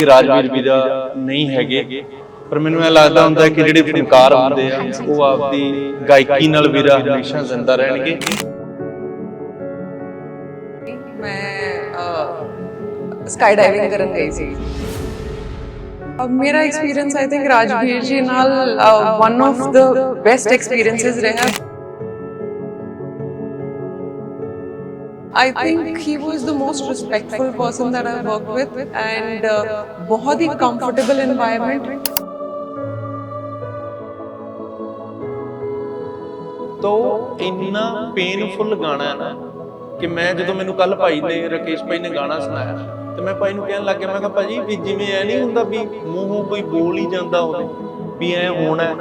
ਕਿ ਰਾਜਵੀਰ ਵੀਰਾ ਨਹੀਂ ਹੈਗੇ। ਪਰ ਮੈਨੂੰ ਇਹ ਲੱਗਦਾ ਹੁੰਦਾ ਹੈ ਕਿ ਜਿਹੜੇ ਫਨਕਾਰ ਹੁੰਦੇ ਆ, ਉਹ ਆਪਦੀ ਗਾਇਕੀ ਨਾਲ ਵੀਰਾ ਹਮੇਸ਼ਾ ਜ਼ਿੰਦਾ ਰਹਿਣਗੇ। ਮੈਂ ਸਕਾਈ ਡਾਈਵਿੰਗ ਕਰਨ ਗਈ ਸੀ। ਅਹ ਮੇਰਾ experience I think Rajveer ji ਨਾਲ one of the best experiences ਰਿਹਾ। I think he was the most respectful person that I've worked with and uh, बहुत ही comfortable environment. ਤੋ ਇੰਨਾ ਪੇਨਫੁਲ ਗਾਣਾ ਹੈ ਨਾ ਕਿ ਮੈਂ ਜਦੋਂ ਮੈਨੂੰ ਕੱਲ ਭਾਈ ਨੇ ਰਕੇਸ਼ ਭਾਈ ਨੇ ਗਾਣਾ ਸੁਣਾਇਆ ਤੇ ਮੈਂ ਭਾਈ ਨੂੰ ਕਹਿਣ ਲੱਗ ਗਿਆ ਮੈਂ ਕਿਹਾ ਭਾਜੀ ਵੀ ਜਿਵੇਂ ਐ ਨਹੀਂ ਹੁੰਦਾ ਵੀ ਮੂੰਹੋਂ ਕੋਈ ਬੋਲ ਹੀ ਜਾਂਦਾ ਹੋਵੇ ਵੀ ਐ ਹੋਣਾ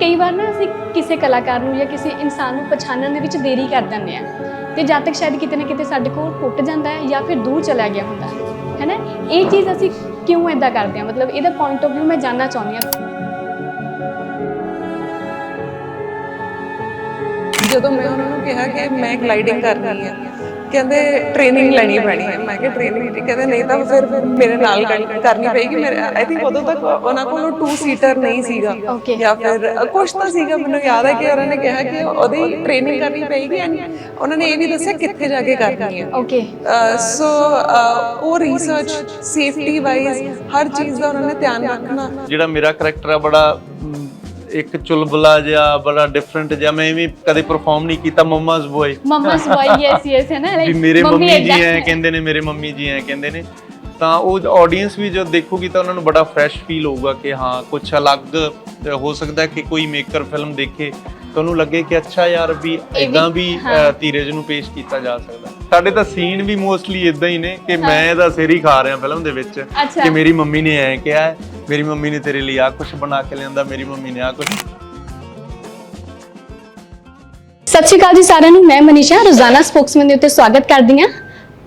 ਕਈ ਵਾਰ ਨਾ ਅਸੀਂ ਕਿਸੇ ਕਲਾਕਾਰ ਨੂੰ ਜਾਂ ਕਿਸੇ ਇਨਸਾਨ ਨੂੰ ਪਛਾਣਨ ਦੇ ਵਿੱਚ ਦੇਰੀ ਕਰ ਦਿੰਦੇ ਆ ਤੇ ਜਦ ਤੱਕ ਸ਼ਾਇਦ ਕਿਤੇ ਨਾ ਕਿਤੇ ਸਾਡੇ ਕੋਲ ਟੁੱਟ ਜਾਂਦਾ ਹੈ ਜਾਂ ਫਿਰ ਦੂਰ ਚਲਾ ਗਿਆ ਹੁੰਦਾ ਹੈ ਨਾ? ਇਹ ਚੀਜ਼ ਅਸੀਂ ਕਿਉਂ ਐਦਾਂ ਕਰਦੇ ਆ ਮਤਲਬ ਇਹਦਾ ਪੁਆਇੰਟ ਆਫ View ਮੈਂ ਜਾਨਣਾ ਚਾਹੁੰਦੀ ਆ ਜਦੋਂ ਮੈਂ ਉਹਨਾਂ ਨੂੰ ਕਿਹਾ ਕਿ ਮੈਂ ਗਲਾਈਡਿੰਗ ਕਰਨੀ ਹੈ ਕਹਿੰਦੇ ਟ੍ਰੇਨਿੰਗ ਲੈਣੀ ਪੈਣੀ ਹੈ। ਮੈਂ ਕਿਹਾ ਟ੍ਰੇਨਿੰਗ ਕਹਿੰਦੇ ਨਹੀਂ ਤਾਂ ਫਿਰ ਮੇਰੇ ਨਾਲ ਗੱਲ ਕਰਨੀ ਪਏਗੀ। ਮੇਰੇ ਆਈ ਥਿੰਕ ਉਦੋਂ ਤੱਕ ਉਹਨਾਂ ਕੋਲ ਟੂ ਸੀਟਰ ਨਹੀਂ ਸੀਗਾ. ਜਾਂ ਫਿਰ ਕੁਛ ਤਾਂ ਸੀਗਾ ਮੈਨੂੰ ਯਾਦ ਹੈ ਕਿ ਉਹਨਾਂ ਨੇ ਕਿਹਾ ਕਿ ਉਹਦੀ ਟ੍ਰੇਨਿੰਗ ਕਰਨੀ ਪਏਗੀ ਐਂਡ ਉਹਨਾਂ ਨੇ ਇਹ ਵੀ ਦੱਸਿਆ ਕਿੱਥੇ ਜਾ ਕੇ ਕਰਨੀ ਹੈ। ਓਕੇ ਸੋ ਉਹ ਰਿਸਰਚ ਸੇਫਟੀ ਵਾਈਜ਼ ਹਰ ਚੀਜ਼ ਦਾ ਉਹਨਾਂ ਨੇ ਧਿਆਨ ਰੱਖਣਾ। ਜਿਹੜਾ ਮੇਰਾ ਕਰੈਕਟਰ ਆ ਬੜਾ ਇੱਕ ਚੁਲਬਲਾ ਜਿਹਾ ਬੜਾ ਡਿਫਰੈਂਟ ਜਿਹਾ ਮੈਂ ਵੀ ਕਦੇ ਪਰਫਾਰਮ ਨਹੀਂ ਕੀਤਾ mama's boy mama's boy yes yes ਹੈ ਨਾ ਵੀ ਮੇਰੇ ਮੰਮੀ ਜੀ ਐ ਕਹਿੰਦੇ ਨੇ ਮੇਰੇ ਮੰਮੀ ਜੀ ਐ ਕਹਿੰਦੇ ਨੇ। ਤਾਂ ਉਹ ਆਡੀਅנס ਵੀ ਜੋ ਦੇਖੂਗੀ ਤਾਂ ਉਹਨਾਂ ਨੂੰ ਬੜਾ ਫਰੈਸ਼ ਫੀਲ ਹੋਊਗਾ ਕਿ ਹਾਂ ਕੁਝ ਅਲੱਗ ਹੋ ਸਕਦਾ ਕਿ ਕੋਈ ਮੇਕਰ ਫਿਲਮ ਦੇਖੇ। ਤਾਂ ਉਹਨੂੰ ਲੱਗੇ ਕਿ ਅੱਛਾ ਯਾਰ ਵੀ ਇਦਾਂ ਵੀ ਧੀਰਜ ਨੂੰ ਪੇਸ਼ ਕੀਤਾ ਜਾ ਸਕਦਾ। ਸਾਡੇ ਤਾਂ ਸੀਨ ਵੀ ਮੋਸਟਲੀ ਇਦਾਂ ਹੀ ਨੇ ਕਿ ਮੈਂ ਇਹਦਾ ਸਿਰ ਹੀ ਖਾ ਰਿਹਾ ਫਿਲਮ ਦੇ ਵਿੱਚ। ਕਿ ਮੇਰੀ ਮੰਮੀ ਨੇ ਐ ਕਿਹਾ ਮੇਰੀ ਮੰਮੀ ਨੇ ਤੇਰੇ ਲਈ ਆ ਕੁਝ ਬਣਾ ਕੇ ਲਿਆਂਦਾ ਮੇਰੀ ਮੰਮੀ ਨੇ ਆ ਕੁਝ ਸਤਿ ਸ਼੍ਰੀ ਅਕਾਲ ਜੀ ਸਾਰਿਆਂ ਨੂੰ ਮੈਂ ਮਨੀਸ਼ਾ ਰੋਜ਼ਾਨਾ ਸਪੋਕਸਮੈਨ ਦੇ ਉੱਤੇ ਸਵਾਗਤ ਕਰਦੀ ਹਾਂ।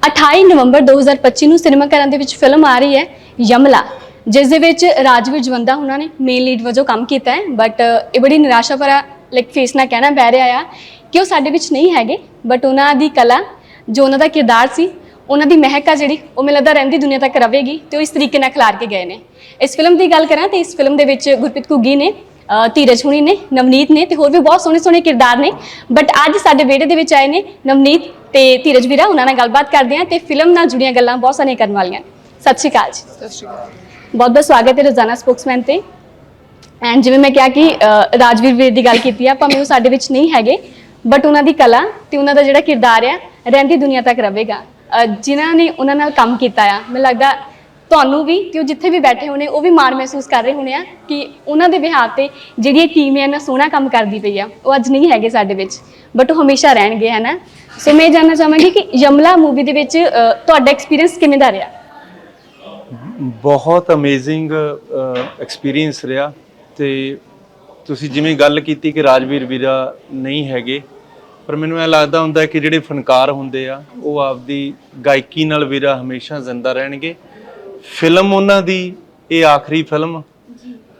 28 ਨਵੰਬਰ 2025 ਨੂੰ ਸਿਨੇਮਾ ਘਰਾਂ ਦੇ ਵਿੱਚ ਫਿਲਮ ਆ ਰਹੀ ਹੈ ਯਮਲਾ ਜਿਸ ਦੇ ਵਿੱਚ ਰਾਜਵੀਰ ਜਵੰਦਾ ਉਹਨਾਂ ਨੇ ਮੇਨ ਲੀਡ ਵਜੋਂ ਕੰਮ ਕੀਤਾ ਹੈ ਬਟ ਇਹ ਬੜੀ ਨਿਰਾਸ਼ਾ ਭਰਾ ਲਾਈਕ ਫੇਸ ਨਾਲ ਕਹਿਣਾ ਪੈ ਰਿਹਾ ਆ ਕਿ ਉਹ ਸਾਡੇ ਵਿੱਚ ਨਹੀਂ ਹੈਗੇ ਬਟ ਉਹਨਾਂ ਦੀ ਕਲਾ ਜੋ ਉਹਨਾਂ ਦਾ ਕਿਰਦਾਰ ਸੀ ਉਹਨਾਂ ਦੀ ਮਹਿਕ ਆ ਜਿਹੜੀ ਉਹ ਮੈਨੂੰ ਲੱਗਦਾ ਰਹਿੰਦੀ ਦੁਨੀਆ ਤੱਕ ਰਵੇਗੀ ਤੇ ਉਹ ਇਸ ਤਰੀਕੇ ਨਾਲ ਖਿਲਾਰ ਕੇ ਗਏ ਨੇ। ਇਸ ਫਿਲਮ ਦੀ ਗੱਲ ਕਰਾਂ ਤੇ ਇਸ ਫਿਲਮ ਦੇ ਵਿੱਚ ਗੁਰਪ੍ਰੀਤ ਘੁੱਗੀ ਨੇ ਧੀਰਜ ਹੁਣੀ ਨੇ ਨਵਨੀਤ ਨੇ ਤੇ ਹੋਰ ਵੀ ਬਹੁਤ ਸੋਹਣੇ ਸੋਹਣੇ ਕਿਰਦਾਰ ਨੇ ਬਟ ਅੱਜ ਸਾਡੇ ਵਿਹੜੇ ਦੇ ਵਿੱਚ ਆਏ ਨੇ ਨਵਨੀਤ ਤੇ ਧੀਰਜ ਵੀਰਾ ਉਹਨਾਂ ਨਾਲ ਗੱਲਬਾਤ ਕਰਦੇ ਹਾਂ ਤੇ ਫਿਲਮ ਨਾਲ ਜੁੜੀਆਂ ਗੱਲਾਂ ਬਹੁਤ ਸਾਰੀਆਂ ਕਰਨ ਵਾਲੀਆਂ। ਸਤਿ ਸ਼੍ਰੀ ਅਕਾਲ ਜੀ। ਸਤਿ ਸ਼੍ਰੀ ਅਕਾਲ। ਬਹੁਤ ਬਹੁਤ ਸਵਾਗਤ ਹੈ ਰੋਜ਼ਾਨਾ ਸਪੋਕਸਮੈਨ ਤੇ। ਐਂਡ ਜਿਵੇਂ ਮੈਂ ਕਿਹਾ ਕਿ ਅ, ਰਾਜਵੀਰ ਵੀਰ ਦੀ ਗੱਲ ਕੀਤੀ ਆ ਭਾਵੇਂ ਉਹ ਸਾਡੇ ਵਿੱਚ ਨਹੀਂ ਹੈਗੇ ਬਟ ਉਹਨਾਂ ਦੀ ਕਲਾ ਤੇ ਉਹਨਾਂ ਦਾ ਜਿਹੜਾ ਕਿਰਦਾਰ ਆ ਰਹਿੰਦੀ ਦੁਨੀਆ ਤੱਕ ਰਹੇਗਾ ਅ, ਜਿਨ੍ਹਾਂ ਨੇ ਉਹਨਾਂ ਨਾਲ ਕੰਮ ਕੀਤਾ ਆ ਮੈਨੂੰ ਲੱਗਦਾ ਤੁਹਾਨੂੰ ਵੀ ਕਿ ਉਹ ਜਿੱਥੇ ਵੀ ਬੈਠੇ ਹੋਣੇ ਉਹ ਵੀ ਮਾਣ ਮਹਿਸੂਸ ਕਰ ਰਹੇ ਹੋਣੇ ਆ ਕਿ ਉਹਨਾਂ ਦੇ ਵਿਹਾਰ ਤੇ ਜਿਹੜੀ ਇਹ ਟੀਮ ਹੈ ਨਾ ਸੋਹਣਾ ਕੰਮ ਕਰਦੀ ਪਈ ਆ ਉਹ ਅੱਜ ਨਹੀਂ ਹੈਗੇ ਸਾਡੇ ਵਿੱਚ ਬਟ ਉਹ ਹਮੇਸ਼ਾ ਰਹਿਣਗੇ ਹੈ ਨਾ ਸੋ ਮੈਂ ਇਹ ਜਾਣਨਾ ਚਾਹਾਂਗੀ ਕਿ ਯਮਲਾ ਮੂਵੀ ਦੇ ਵਿੱਚ ਅ, ਤੁਹਾਡਾ ਐਕਸਪੀਰੀਅੰਸ ਕਿਵੇਂ ਦਾ ਰਿਹਾ? ਬਹੁਤ ਅਮੇਜ਼ਿੰਗ ਐਕਸਪੀਰੀਅੰਸ ਰਿਹਾ। ਤੇ ਤੁਸੀਂ ਜਿਵੇਂ ਗੱਲ ਕੀਤੀ ਕਿ ਰਾਜਵੀਰ ਵੀਰਾ ਨਹੀਂ ਹੈਗੇ ਪਰ ਮੈਨੂੰ ਇਹ ਲੱਗਦਾ ਹੁੰਦਾ ਕਿ ਜਿਹੜੇ ਫਨਕਾਰ ਹੁੰਦੇ ਆ ਉਹ ਆਪਦੀ ਗਾਇਕੀ ਨਾਲ ਵੀਰਾ ਹਮੇਸ਼ਾ ਜ਼ਿੰਦਾ ਰਹਿਣਗੇ। ਫਿਲਮ ਉਹਨਾਂ ਦੀ ਇਹ ਆਖਰੀ ਫਿਲਮ।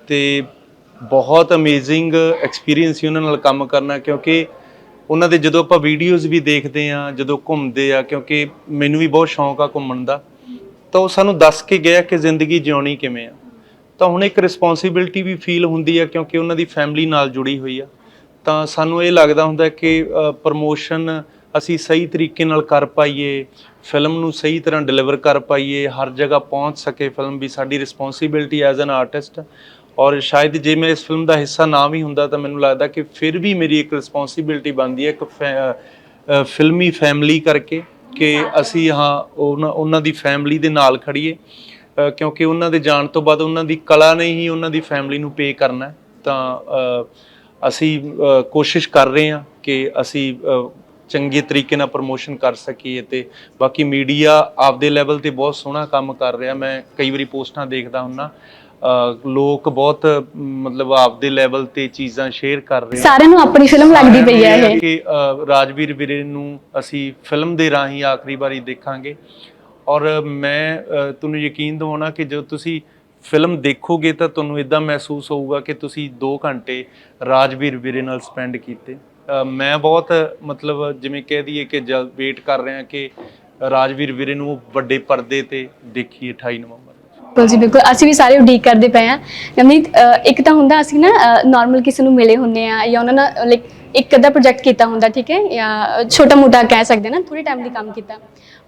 ਤੇ ਬਹੁਤ ਅਮੇਜ਼ਿੰਗ ਐਕਸਪੀਰੀਅੰਸ ਸੀ ਉਹਨਾਂ ਨਾਲ ਕੰਮ ਕਰਨਾ ਕਿਉਂਕਿ ਉਹਨਾਂ ਦੇ ਜਦੋਂ ਆਪਾਂ ਵੀਡੀਓਜ਼ ਵੀ ਦੇਖਦੇ ਆ ਜਦੋਂ ਘੁੰਮਦੇ ਆ ਕਿਉਂਕਿ ਮੈਨੂੰ ਵੀ ਬਹੁਤ ਸ਼ੌਂਕ ਆ ਘੁੰਮਣ ਦਾ ਤਾਂ ਉਹ ਸਾਨੂੰ ਦੱਸ ਕੇ ਗਿਆ ਕਿ ਜ਼ਿੰਦਗੀ ਜਿਉਣੀ ਕਿਵੇਂ ਆ। ਤਾਂ ਹੁਣ ਇੱਕ ਰਿਸਪੌਂਸਿਬਿਲਟੀ ਵੀ ਫੀਲ ਹੁੰਦੀ ਆ ਕਿਉਂਕਿ ਉਹਨਾਂ ਦੀ ਫੈਮਿਲੀ ਨਾਲ ਜੁੜੀ ਹੋਈ ਆ। ਤਾਂ ਸਾਨੂੰ ਇਹ ਲੱਗਦਾ ਹੁੰਦਾ ਕਿ ਪ੍ਰਮੋਸ਼ਨ ਅਸੀਂ ਸਹੀ ਤਰੀਕੇ ਨਾਲ ਕਰ ਪਾਈਏ ਫਿਲਮ ਨੂੰ ਸਹੀ ਤਰ੍ਹਾਂ ਡਿਲੀਵਰ ਕਰ ਪਾਈਏ, ਹਰ ਜਗ੍ਹਾ ਪਹੁੰਚ ਸਕੇ ਫਿਲਮ ਵੀ ਸਾਡੀ ਰਿਸਪੌਂਸਿਬਿਲਟੀ ਐਜ਼ ਐਨ ਆਰਟਿਸਟ ਔਰ ਸ਼ਾਇਦ ਜੇ ਮੈਂ ਇਸ ਫਿਲਮ ਦਾ ਹਿੱਸਾ ਨਾ ਵੀ ਹੁੰਦਾ ਤਾਂ ਮੈਨੂੰ ਲੱਗਦਾ ਕਿ ਫਿਰ ਵੀ ਮੇਰੀ ਇੱਕ ਰਿਸਪੌਂਸਿਬਿਲਟੀ ਬਣਦੀ ਹੈ ਇੱਕ ਫੈ- ਫਿਲਮੀ ਫੈਮਿਲੀ ਕਰਕੇ ਕਿ ਅਸੀਂ ਹਾਂ, ਉਹਨਾਂ ਉਹਨਾਂ ਦੀ ਫੈਮਿਲੀ ਦੇ ਨਾਲ ਖੜੀਏ। ਕਿਉਂਕਿ ਉਹਨਾਂ ਦੇ ਜਾਣ ਤੋਂ ਬਾਅਦ ਉਹਨਾਂ ਦੀ ਕਲਾ ਨੇ ਹੀ ਉਹਨਾਂ ਦੀ ਫੈਮਿਲੀ ਨੂੰ ਪੇ ਕਰਨਾ। ਤਾਂ ਅਸੀਂ ਕੋਸ਼ਿਸ਼ ਕਰ ਰਹੇ ਹਾਂ ਕਿ ਅਸੀਂ ਚੰਗੇ ਤਰੀਕੇ ਨਾਲ ਪ੍ਰਮੋਸ਼ਨ ਕਰ ਸਕੀਏ ਤੇ ਬਾਕੀ ਮੀਡੀਆ ਆਪਦੇ ਲੈਵਲ ਤੇ ਬਹੁਤ ਸੋਹਣਾ ਕੰਮ ਕਰ ਰਿਹਾ। ਮੈਂ ਕਈ ਵਾਰੀ ਪੋਸਟਾਂ ਦੇਖਦਾ ਹੁੰਨਾ ਲੋਕ ਬਹੁਤ ਮਤਲਬ ਆਪਦੇ ਲੈਵਲ ਤੇ ਚੀਜ਼ਾਂ ਸ਼ੇਅਰ ਕਰ ਰਹੇ ਸਾਰਿਆਂ ਨੂੰ ਆਪਣੀ ਫਿਲਮ ਲੱਗਦੀ ਪਈ ਹੈ ਇਹ ਕਿ ਰਾਜਵੀਰ ਵੀਰੇ ਨੂੰ ਅਸੀਂ ਫਿਲਮ ਦੇ ਰਾਹੀਂ ਆਖਰੀ ਵਾਰੀ ਦੇਖਾਂਗੇ। ਔਰ ਮੈਂ ਤੁਹਾਨੂੰ ਯਕੀਨ ਦਿਵਾਉਣਾ ਕਿ ਜਦੋਂ ਤੁਸੀਂ ਫਿਲਮ ਦੇਖੋਗੇ ਤਾਂ ਤੁਹਾਨੂੰ ਇਦਾਂ ਮਹਿਸੂਸ ਹੋਊਗਾ ਕਿ ਤੁਸੀਂ 2 ਘੰਟੇ ਰਾਜਵੀਰ ਵੀਰੇ ਨਾਲ ਸਪੈਂਡ ਕੀਤੇ। ਮੈਂ ਬਹੁਤ, ਮਤਲਬ ਜਿਵੇਂ ਕਹਿ ਦਈਏ ਕਿ ਵੇਟ ਕਰ ਰਿਹਾ ਕਿ ਰਾਜਵੀਰ ਵੀਰੇ ਨੂੰ ਵੱਡੇ ਪਰਦੇ ਤੇ ਦੇਖੀਏ 28 ਨਵੰਬਰ ਨੂੰ। ਬਿਲਕੁਲ ਜੀ, ਬਿਲਕੁਲ। ਅਸੀਂ ਵੀ ਸਾਰੇ ਉਡੀਕ ਕਰਦੇ ਪਏ ਆ ਨਵਨੀਤ ਇੱਕ ਤਾਂ ਹੁੰਦਾ ਅਸੀਂ ਨਾ ਨਾਰਮਲ ਕਿਸੇ ਨੂੰ ਮਿਲੇ ਹੁੰਨੇ ਆ ਜਾਂ ਉਹਨਾਂ ਨਾਲ ਲਾਈਕ ਇੱਕ ਅੱਧਾ ਪ੍ਰੋਜੈਕਟ ਕੀਤਾ ਹੁੰਦਾ, ਠੀਕ ਹੈ? ਜਾਂ ਛੋਟਾ ਮੋਟਾ ਕਹਿ ਸਕਦੇ ਨਾ ਥੋੜੇ ਟਾਈਮ ਲਈ ਕੰਮ ਕੀਤਾ।